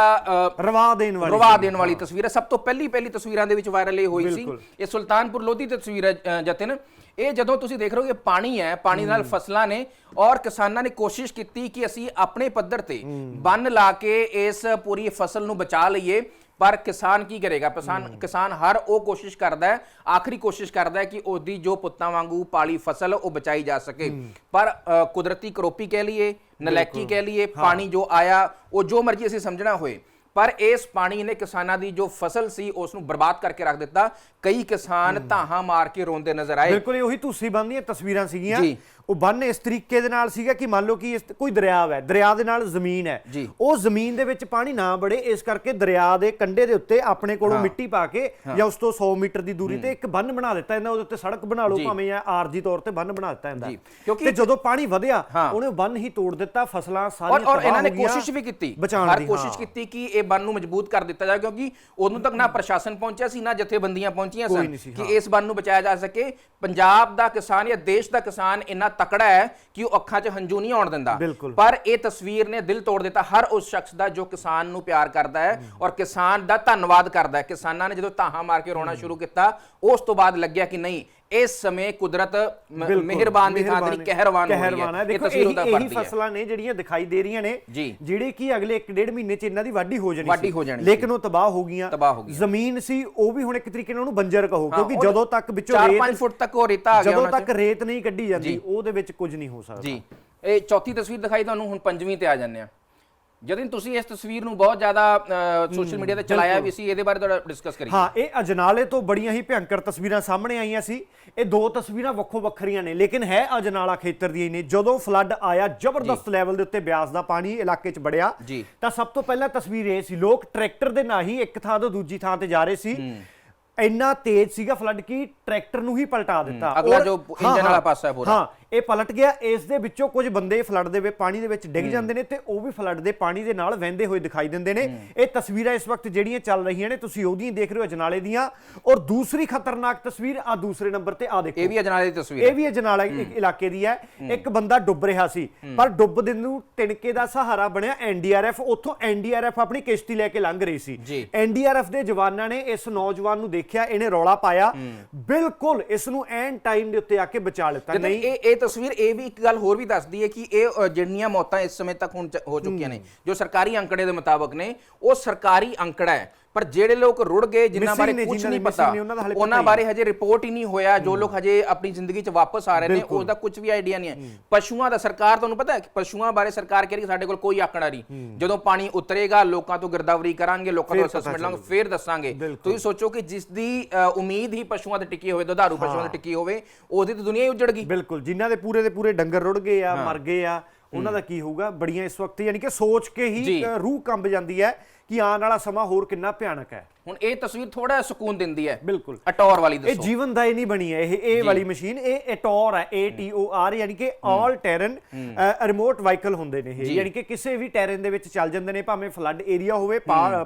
ਰਵਾ ਦੇਣ ਵਾਲੀ ਰਵਾ ਦੇਣ ਵਾਲੀ ਤਸਵੀਰ ਹੈ। ਸਭ ਤੋਂ ਪਹਿਲੀ ਪਹਿਲੀ ਤਸਵੀਰਾਂ ਦੇ ਵਿੱਚ ਵਾਇਰਲ ਇਹ ਹੋਈ ਸੀ। ਇਹ ਸੁਲਤਾਨਪੁਰ ਲੋਧੀ ਦੀ ਤਸਵੀਰ ਹੈ ਜਤਿਨ। ਇਹ ਜਦੋਂ ਤੁਸੀਂ ਦੇਖ ਰਹੇ ਹੋ ਕਿ ਪਾਣੀ ਹੈ ਪਾਣੀ ਨਾਲ ਫਸਲਾਂ ਨੇ ਔਰ ਕਿਸਾਨਾਂ ਨੇ ਕੋਸ਼ਿਸ਼ ਕੀਤੀ ਕਿ ਅਸੀਂ ਆਪਣੇ ਪੱਧਰ ਤੇ ਬੰਨ ਲਾ ਕੇ ਇਸ ਪੂਰੀ ਫਸਲ ਨੂੰ ਬਚਾ ਲਈਏ ਪਰ ਕਿਸਾਨ ਕੀ ਕਰੇਗਾ? ਕਿਸਾਨ ਕਿਸਾਨ ਹਰ ਉਹ ਕੋਸ਼ਿਸ਼ ਕਰਦਾ ਹੈ ਆਖਰੀ ਕੋਸ਼ਿਸ਼ ਕਰਦਾ ਹੈ ਕਿ ਉਹਦੀ ਜੋ ਪੁੱਤਾਂ ਵਾਂਗੂ ਪਾਲੀ ਫਸਲ ਉਹ ਬਚਾਈ ਜਾ ਸਕੇ। ਪਰ ਕੁਦਰਤੀ ਕਰੋਪੀ ਕਹਿ ਲਈਏ ਨਲਾਇਕੀ ਕਹਿ ਲਈਏ ਪਾਣੀ ਜੋ ਆਇਆ ਉਹ ਜੋ ਮਰਜ਼ੀ ਅਸੀਂ ਸਮਝਣਾ ਹੋਏ। ਪਰ ਇਸ ਪਾਣੀ ਨੇ ਕਿਸਾਨਾਂ ਦੀ ਜੋ ਫਸਲ ਸੀ ਉਸ ਨੂੰ ਬਰਬਾਦ ਕਰਕੇ ਰੱਖ ਦਿੱਤਾ। ਕਈ ਕਿਸਾਨ ਧਾਹਾਂ ਮਾਰ ਕੇ ਰੋਂਦੇ ਨਜ਼ਰ ਆਏ। ਬਿਲਕੁਲ ਉਹੀ ਤੁਸੀਂ ਬੰਨ ਦੀਆਂ ਤਸਵੀਰਾਂ ਸੀਗੀਆਂ। ਜੀ। ਉਹ ਬੰਨ ਇਸ ਤਰੀਕੇ ਦੇ ਨਾਲ ਸੀਗਾ ਕਿ ਮੰਨ ਲਓ ਕਿ ਕੋਈ ਦਰਿਆ ਹੈ ਦਰਿਆ ਦੇ ਨਾਲ ਜ਼ਮੀਨ ਹੈ। ਉਹ ਜ਼ਮੀਨ ਦੇ ਵਿੱਚ ਪਾਣੀ ਨਾ ਬੜੇ ਇਸ ਕਰਕੇ ਦਰਿਆ ਦੇ ਕੰਢੇ ਦੇ ਉੱਤੇ ਆਪਣੇ ਕੋਲੋਂ ਮਿੱਟੀ ਪਾ ਕੇ ਜਾਂ ਉਸ ਤੋਂ 100 ਮੀਟਰ ਦੀ ਦੂਰੀ ਤੇ ਇੱਕ ਬੰਨ ਬਣਾ ਦਿੱਤਾ ਇਹਨਾਂ ਉਹਦੇ ਉੱਤੇ ਸੜਕ ਬਣਾ ਲਓ ਭਾਵੇਂ ਜਾਂ ਆਰਜੀ ਤੌਰ ਤੇ ਬੰਨ ਬਣਾ ਦਿੱਤਾ ਇਹਦਾ। ਕਿਉਂਕਿ ਤੇ ਜਦੋਂ ਪਾਣੀ ਵਧਿਆ। ਉਹਨੇ ਬੰਨ ਹੀ ਤੋੜ ਦਿੱਤਾ ਫਸਲਾਂ ਸਾਰੀਆਂ ਔਰ ਇਹਨਾਂ ਨੇ ਕੋਸ਼ਿਸ਼ ਵੀ ਕੀਤੀ। ਬਚਾਉਣ ਹਰ ਕੋਸ਼ਿਸ਼। ਕੀਤੀ ਕਿ ਇਹ ਬੰਨ ਨੂੰ ਮਜ਼ਬੂਤ ਕਰ ਦਿੱਤਾ ਜਾਏ ਕਿਉਂਕਿ ਉਦੋਂ ਤੱਕ ਨਾ ਪ੍ਰਸ਼ਾਸਨ ਪਹੁੰਚਿਆ ਸੀ ਨਾ ਜਥੇਬੰਦੀਆਂ ਪਹੁੰਚੀਆਂ ਸਨ ਕਿ ਇਸ ਬੰਨ ਨੂੰ ਬਚਾਇਆ ਜਾ ਸਕੇ। ਪੰਜਾਬ ਦਾ ਕਿਸਾਨ ਜਾਂ ਦੇਸ਼ ਦਾ ਕਿਸਾਨ ਇੰਨਾ ਤਕੜਾ ਹੈ ਕਿ ਉਹ ਅੱਖਾਂ 'ਚ ਹੰਝੂ ਨਹੀਂ ਆਉਣ ਦਿੰਦਾ। ਪਰ ਇਹ ਤਸਵੀਰ ਨੇ ਦਿਲ ਤੋੜ ਦਿੱਤਾ ਹਰ ਉਸ ਸ਼ਖਸ ਦਾ ਜੋ ਕਿਸਾਨ ਨੂੰ ਪਿਆਰ ਕਰਦਾ ਹੈ ਔਰ ਕਿਸਾਨ ਦਾ ਧੰਨਵਾਦ ਕਰਦਾ ਹੈ। ਕਿਸਾਨਾਂ ਨੇ ਜਦੋਂ ਧਾਹਾਂ ਮਾਰ ਕੇ ਰੋਣਾ ਸ਼ੁਰੂ ਕੀਤਾ ਉਸ ਤੋਂ ਬਾਅਦ ਲੱਗਿਆ ਕਿ ਨਹੀਂ ਇਸ ਸਮੇਂ ਕੁਦਰਤ ਮਿਹਰਬਾਨ ਦੀ ਨਹੀਂ ਕਹਿਰਵਾਨ ਹੋ ਰਹੀ ਹੈ। ਇਹ ਤਸਵੀਰ ਉਹਦਾ ਪੜਦੀ ਹੈ। ਫਸਲਾਂ ਨੇ ਜਿਹੜੀਆਂ ਦਿਖਾਈ ਦੇ ਰਹੀਆਂ ਨੇ। ਜਿਹੜੇ ਕਿ ਅਗਲੇ 1.5 ਮਹੀਨੇ ਚ ਇਹਨਾਂ ਦੀ ਵਾਢੀ ਹੋ ਜਾਣੀ ਵਾਢੀ ਹੋ ਜਾਣੀ। ਲੇਕਿਨ ਉਹ ਤਬਾਹ ਹੋ ਗਈਆਂ। ਤਬਾਹ ਹੋ ਗਈਆਂ। ਜ਼ਮੀਨ ਸੀ ਉਹ ਵੀ ਹੁਣ ਇੱਕ ਤਰੀਕੇ ਨਾਲ ਉਹਨੂੰ ਬੰਜਰ ਕਹੋ ਕਿਉਂਕਿ ਜਦੋਂ ਤੱਕ ਵਿੱਚੋਂ 4-5 ਰੇਤ ਫੁੱਟ ਤੱਕ ਉਹ ਰੇਤਾ ਆ ਗਿਆ ਜਦੋਂ। ਤੱਕ ਰੇਤ ਨਹੀਂ ਕੱਢੀ ਜਾਂਦੀ ਉਹਦੇ ਵਿੱਚ ਕੁਝ ਨਹੀਂ ਹੋ ਸਕਦਾ। ਜੀ। ਇਹ ਚੌਥੀ ਤਸਵੀਰ ਦਿਖਾਈ ਤੁਹਾਨੂੰ ਹੁਣ ਪੰਜਵੀਂ ਤੇ ਆ ਜਾਂਦੇ ਆ ਜਦੋਂ ਤੁਸੀਂ ਇਸ ਤਸਵੀਰ ਨੂੰ ਬਹੁਤ ਜ਼ਿਆਦਾ ਸੋਸ਼ਲ ਮੀਡੀਆ ਤੇ ਚਲਾਇਆ ਵੀ ਸੀ ਇਹਦੇ ਬਾਰੇ ਥੋੜਾ ਡਿਸਕਸ ਕਰੀਏ। ਹਾਂ ਇਹ ਅਜਨਾਲੇ ਤੋਂ ਬੜੀਆਂ ਹੀ ਭਿਅੰਕਰ ਤਸਵੀਰਾਂ ਸਾਹਮਣੇ ਆਈਆਂ ਸੀ। ਇਹ ਦੋ ਤਸਵੀਰਾਂ ਵੱਖੋ ਵੱਖਰੀਆਂ ਨੇ ਲੇਕਿਨ ਹੈ ਅਜਨਾਲਾ ਖੇਤਰ ਹੀ ਨੇ। ਜਦੋਂ ਫਲੱਡ ਆਇਆ ਜ਼ਬਰਦਸਤ ਲੈਵਲ ਦੇ ਉੱਤੇ ਬਿਆਸ ਦਾ ਪਾਣੀ ਇਲਾਕੇ 'ਚ ਵੜਿਆ। ਤਾਂ ਸਭ ਤੋਂ ਪਹਿਲਾਂ ਤਸਵੀਰ ਇਹ ਸੀ ਲੋਕ ਟਰੈਕਟਰ ਦੇ ਨਾਲ ਹੀ ਇੱਕ ਥਾਂ ਤੋਂ ਦੂਜੀ ਥਾਂ ਤੇ ਜਾ ਰਹੇ ਸੀ। ਇੰਨਾ ਤੇਜ਼ ਸੀਗਾ ਫਲੱਡ ਕਿ ਟਰੈਕਟਰ ਨੂੰ ਹੀ ਪਲਟਾ ਦਿੱਤਾ। ਅਗਲਾ ਜੋ ਇੰਜਨ ਵਾਲਾ ਪਾਸਾ ਹੈ ਪੂਰਾ। ਹਾਂ ਇਹ ਪਲਟ ਗਿਆ ਇਸ ਦੇ ਵਿੱਚੋਂ ਕੁਝ ਬੰਦੇ ਫਲੱਡ ਦੇ ਵਿੱਚ ਪਾਣੀ ਦੇ ਵਿੱਚ ਡਿੱਗ ਜਾਂਦੇ ਨੇ ਤੇ ਉਹ ਵੀ ਫਲੱਡ ਦੇ ਪਾਣੀ ਦੇ ਨਾਲ ਵਹਿੰਦੇ ਹੋਏ ਦਿਖਾਈ ਦਿੰਦੇ ਨੇ। ਇਹ ਤਸਵੀਰਾਂ ਇਸ ਵਕਤ ਜਿਹੜੀਆਂ ਚੱਲ ਰਹੀਆਂ ਨੇ ਤੁਸੀਂ ਉਹਦੀਆਂ ਦੇਖ ਰਹੇ ਹੋ ਅਜਨਾਲੇ ਦੀਆਂ। ਔਰ ਦੂਸਰੀ ਖਤਰਨਾਕ ਤਸਵੀਰ ਆ ਦੂਸਰੇ ਨੰਬਰ ਤੇ ਆ ਦੇਖੋ। ਇਹ ਵੀ ਅਜਨਾਲੇ ਦੀ ਤਸਵੀਰ ਇਹ ਵੀ ਅਜਨਾਲਾ ਇੱਕ ਇਲਾਕੇ ਦੀ ਹੈ। ਇੱਕ ਬੰਦਾ ਡੁੱਬ ਰਿਹਾ ਸੀ ਪਰ ਡੁੱਬਦੇ ਨੂੰ ਤਿਣਕੇ ਦਾ ਸਹਾਰਾ ਬਣਿਆ ਐਨਡੀਆਰਐਫ ਉੱਥੋਂ ਐਨਡੀਆਰਐਫ ਆਪਣੀ ਕਿਸ਼ਤੀ ਲੈ ਕੇ ਲੰਘ ਰਹੀ ਸੀ। ਐਨਡੀਆਰਐਫ ਦੇ ਜਵਾਨਾਂ ਨੇ ਇਸ ਨੌਜਵਾਨ ਨੂੰ ਦੇਖਿਆ ਇਹਨੇ ਰੌਲਾ ਪਾਇਆ। ਬਿਲਕੁਲ ਇਸ ਨੂੰ ਐਨ ਟਾਈਮ ਦੇ ਉੱਤੇ ਆ ਕੇ ਬਚਾ ਲਿੱਤਾ। ਨਹੀਂ। ਇਹ ਤਸਵੀਰ ਇਹ ਵੀ ਇੱਕ ਗੱਲ ਹੋਰ ਵੀ ਦੱਸਦੀ ਹੈ ਕਿ ਇਹ ਅ, ਜਿਹੜੀਆਂ ਮੌਤਾਂ ਇਸ ਸਮੇਂ ਤੱਕ ਹੁਣ ਚ- ਹੋ ਚੁੱਕੀਆਂ ਨੇ ਜੋ ਸਰਕਾਰੀ ਅੰਕੜੇ ਦੇ ਮੁਤਾਬਕ ਨੇ ਉਹ ਸਰਕਾਰੀ ਅੰਕੜਾ ਹੈ। ਪਰ ਜਿਹੜੇ ਲੋਕ ਰੁੜ ਗਏ ਜਿਨ੍ਹਾਂ ਬਾਰੇ ਕੁਝ ਨਹੀਂ ਪਤਾ ਉਹਨਾਂ ਬਾਰੇ ਹਜੇ ਰਿਪੋਰਟ ਹੀ ਨਹੀਂ ਹੋਇਆ। ਜੋ ਲੋਕ ਹਜੇ ਆਪਣੀ ਜ਼ਿੰਦਗੀ 'ਚ ਵਾਪਸ ਆ ਰਹੇ ਨੇ ਉਸ ਦਾ ਕੁਝ ਵੀ ਆਈਡੀਆ ਨਹੀਂ ਹੈ। ਪਸ਼ੂਆਂ ਦਾ ਸਰਕਾਰ ਤੁਹਾਨੂੰ ਪਤਾ ਹੈ ਕਿ ਪਸ਼ੂਆਂ ਬਾਰੇ ਸਰਕਾਰ ਕਹਿ ਰਹੀ ਕਿ ਸਾਡੇ ਕੋਲ ਕੋਈ ਆંકੜਾ ਨਹੀਂ। ਜਦੋਂ ਪਾਣੀ ਉਤਰੇਗਾ ਲੋਕਾਂ ਤੋਂ ਗਿਰਦਾਵਰੀ ਕਰਾਂਗੇ ਲੋਕਾਂ ਤੋਂ ਅਸੈਸਮੈਂਟ ਲਾਂਗੇ ਫਿਰ ਦੱਸਾਂਗੇ। ਤੁਸੀਂ ਸੋਚੋ ਕਿ ਜਿਸ ਦੀ ਉਮੀਦ ਹੀ ਪਸ਼ੂਆਂ ਤੇ ਟਿਕੀ ਹੋਵੇ ਦੁਧਾਰੂ ਪਸ਼ੂਆਂ ਤੇ ਟਿਕੀ ਹੋਵੇ ਉਹਦੀ ਤਾਂ ਦੁਨੀਆ ਹੀ ਉਜੜ ਗਈ। ਬਿਲਕੁਲ। ਜਿਨ੍ਹਾਂ ਦੇ ਪੂਰੇ ਦੇ ਪੂਰੇ ਡੰਗਰ ਰੁੜ ਗਏ ਆ ਮਰ ਗਏ ਆ ਉਹਨਾਂ ਦਾ ਕੀ ਹੋਊਗਾ? ਬੜੀਆਂ ਇਸ ਵਕਤ ਯਾਨੀ ਕਿ ਸੋਚ ਕੇ ਹੀ ਰੂਹ ਕੰਬ ਜਾਂਦੀ ਹੈ। ਕਿ ਆਉਣ ਵਾਲਾ ਸਮਾਂ ਹੋਰ ਕਿੰਨਾ ਭਿਆਨਕ ਹੈ? ਹੁਣ ਇਹ ਤਸਵੀਰ ਥੋੜਾ ਸਕੂਨ ਦਿੰਦੀ ਹੈ। ਬਿਲਕੁਲ। ਅਟੌਰ ਵਾਲੀ ਇਹ ਦੱਸੋ। ਜੀਵਨ ਦਾ ਹੀ ਨਹੀਂ ਬਣੀ ਹੈ ਇਹ ਇਹ ਵਾਲੀ ਮਸ਼ੀਨ ਇਹ ਐਟੋਰ ਹੈ A T O R ਯਾਨੀ ਕਿ ਆਲ ਟੈਰਨ ਰਿਮੋਟ ਵਾਹੀਕਲ ਹੁੰਦੇ ਨੇ ਇਹ। ਯਾਨੀ ਕਿ ਕਿਸੇ ਵੀ ਟੈਰਨ ਦੇ ਵਿੱਚ ਚੱਲ ਜਾਂਦੇ ਨੇ ਭਾਵੇਂ ਫਲੱਡ ਏਰੀਆ ਹੋਵੇ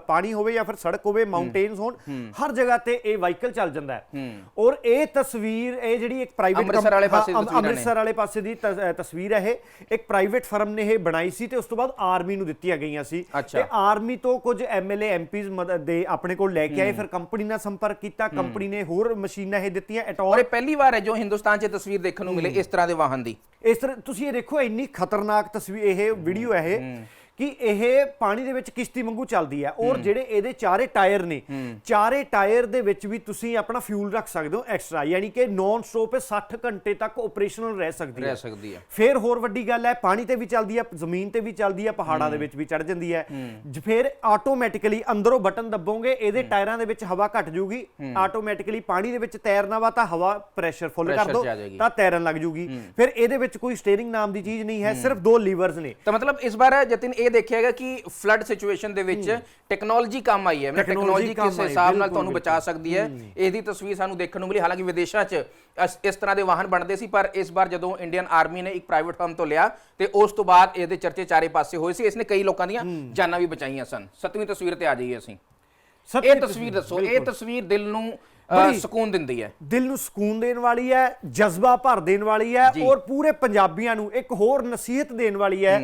ਪਾਣੀ ਹੋਵੇ ਜਾਂ ਫਿਰ ਸੜਕ ਹੋਵੇ ਮਾਊਂਟੇਨਸ ਹੋਣ ਹਰ ਜਗ੍ਹਾ ਤੇ ਇਹ ਵਾਹੀਕਲ ਚੱਲ ਜਾਂਦਾ ਹੈ। ਔਰ ਇਹ ਤਸਵੀਰ ਇਹ ਜਿਹੜੀ ਇੱਕ ਪ੍ਰਾਈਵੇਟ ਅੰਮ੍ਰਿਤਸਰ ਵਾਲੇ ਪਾਸੇ ਦੀ। ਅੰਮ੍ਰਿਤਸਰ ਵਾਲੇ ਪਾਸੇ ਦੀ ਤਸਵੀਰ ਹੈ ਇਹ। ਇੱਕ ਪ੍ਰਾਈਵੇਟ ਫਰਮ ਨੇ ਇਹ ਬਣਾਈ ਸੀ ਤੇ ਉਸ ਤੋਂ ਬਾਅਦ ਆਰਮੀ ਨੂੰ ਦਿੱਤੀਆਂ ਗਈਆਂ ਸੀ। ਤੇ ਆਰਮੀ ਤੋਂ ਕੁਝ ਐਮਐਲਏ ਐਮਪੀਜ਼ ਦੇ ਆਪਣੇ ਕੋਲ ਲੈ ਕੇ ਆਏ ਫਿਰ ਕੰਪਨੀ ਨਾਲ ਸੰਪਰਕ ਕੀਤਾ ਕੰਪਨੀ ਨੇ ਹੋਰ ਮਸ਼ੀਨਾਂ ਇਹ ਦਿੱਤੀਆਂ ਔਰ ਐਟੋਰ ਇਹ ਪਹਿਲੀ ਵਾਰ ਹੈ ਜੋ ਹਿੰਦੁਸਤਾਨ 'ਚ ਤਸਵੀਰ ਦੇਖਣ ਨੂੰ ਮਿਲੇ ਇਸ ਤਰ੍ਹਾਂ ਦੇ ਵਾਹਨ ਦੀ। ਇਸ ਤਰ੍ਹਾਂ ਤੁਸੀਂ ਇਹ ਦੇਖੋ ਇੰਨੀ ਖਤਰਨਾਕ ਤਸਵੀਰ ਇਹ ਵੀਡੀਓ ਹੈ ਇਹ। ਕਿ ਇਹ ਪਾਣੀ ਦੇ ਵਿੱਚ ਕਿਸ਼ਤੀ ਵਾਂਗੂ ਚੱਲਦੀ ਹੈ ਔਰ ਜਿਹੜੇ ਇਹਦੇ ਚਾਰੇ ਟਾਇਰ ਨੇ ਚਾਰੇ ਟਾਇਰ ਦੇ ਵਿੱਚ ਵੀ ਤੁਸੀਂ ਆਪਣਾ ਫਿਊਲ ਰੱਖ ਸਕਦੇ ਹੋ ਐਕਸਟਰਾ ਯਾਨੀ ਕਿ ਨਾਨ ਸਟਾਪ 60 ਘੰਟੇ ਤੱਕ ਆਪਰੇਸ਼ਨਲ ਰਹਿ ਸਕਦੀ ਹੈ। ਰਹਿ ਸਕਦੀ ਹੈ। ਫਿਰ ਹੋਰ ਵੱਡੀ ਗੱਲ ਹੈ ਪਾਣੀ ਤੇ ਵੀ ਚੱਲਦੀ ਹੈ ਜ਼ਮੀਨ ਤੇ ਵੀ ਚੱਲਦੀ ਹੈ ਪਹਾੜਾਂ ਦੇ ਵਿੱਚ ਵੀ ਚੜ ਜਾਂਦੀ ਹੈ। ਫਿਰ ਆਟੋਮੈਟਿਕਲੀ ਅੰਦਰੋਂ ਬਟਨ ਦੱਬੋਗੇ ਇਹਦੇ ਟਾਇਰਾਂ ਦੇ ਵਿੱਚ ਹਵਾ ਘਟ ਜੂਗੀ ਆਟੋਮੈਟਿਕਲੀ ਪਾਣੀ ਦੇ ਵਿੱਚ ਤੈਰਨਾ ਵਾ ਤਾਂ ਹਵਾ ਪ੍ਰੈਸ਼ਰ ਫੁੱਲ ਕਰ ਦੋ। ਤਾਂ ਤੈਰਨ ਲੱਗ ਜੂਗੀ ਫਿਰ ਇਹਦੇ ਵਿੱਚ ਕੋਈ ਸਟੀਅਰਿੰਗ ਨਾਮ ਦੀ ਚੀਜ਼ ਨਹੀਂ ਹੈ ਸਿਰਫ ਦੋ ਲੀਵਰਸ ਨੇ। ਤਾਂ ਮਤਲਬ ਇਸ ਵਾਰ ਜਤਿਨ ਇਹ ਦੇਖਿਆ ਗਿਆ ਕਿ ਫਲੱਡ ਸਿਚੁਏਸ਼ਨ ਦੇ ਵਿੱਚ ਟੈਕਨੋਲੋਜੀ ਕੰਮ ਆਈ ਹੈ। ਟੈਕਨੋਲੋਜੀ ਕਿਸ ਹਿਸਾਬ ਨਾਲ ਤੁਹਾਨੂੰ ਬਚਾ ਸਕਦੀ ਹੈ? ਇਹਦੀ ਤਸਵੀਰ ਸਾਨੂੰ ਦੇਖਣ ਨੂੰ ਮਿਲੀ। ਹਾਲਾਂਕਿ ਵਿਦੇਸ਼ਾਂ 'ਚ ਇਸ ਤਰ੍ਹਾਂ ਦੇ ਵਾਹਨ ਬਣਦੇ ਸੀ ਪਰ ਇਸ ਵਾਰ ਜਦੋਂ ਇੰਡੀਅਨ ਆਰਮੀ ਨੇ ਇੱਕ ਪ੍ਰਾਈਵੇਟ ਫਰਮ ਤੋਂ ਲਿਆ ਤੇ ਉਸ ਤੋਂ ਬਾਅਦ ਇਹਦੇ ਚਰਚੇ ਚਾਰੇ ਪਾਸੇ ਹੋਏ ਸੀ। ਇਸ ਨੇ ਕਈ ਲੋਕਾਂ ਦੀਆਂ ਜਾਨਾਂ ਵੀ ਬਚਾਈਆਂ ਸਨ। ਸੱਤਵੀਂ ਤਸਵੀਰ ਤੇ ਆ ਜਾਈਏ ਅਸੀਂ। ਇਹ ਤਸਵੀਰ ਦੱਸੋ ਇਹ ਤਸਵੀਰ ਦਿਲ ਨੂੰ ਸਕੂਨ ਦਿੰਦੀ ਹੈ। ਦਿਲ ਨੂੰ ਸਕੂਨ ਦੇਣ ਵਾਲੀ ਹੈ ਜਜ਼ਬਾ ਭਰ ਦੇਣ ਵਾਲੀ ਹੈ ਔਰ ਪੂਰੇ ਪੰਜਾਬੀਆਂ ਨੂੰ ਇੱਕ ਹੋਰ ਨਸੀਹਤ ਦੇਣ ਵਾਲੀ ਹੈ।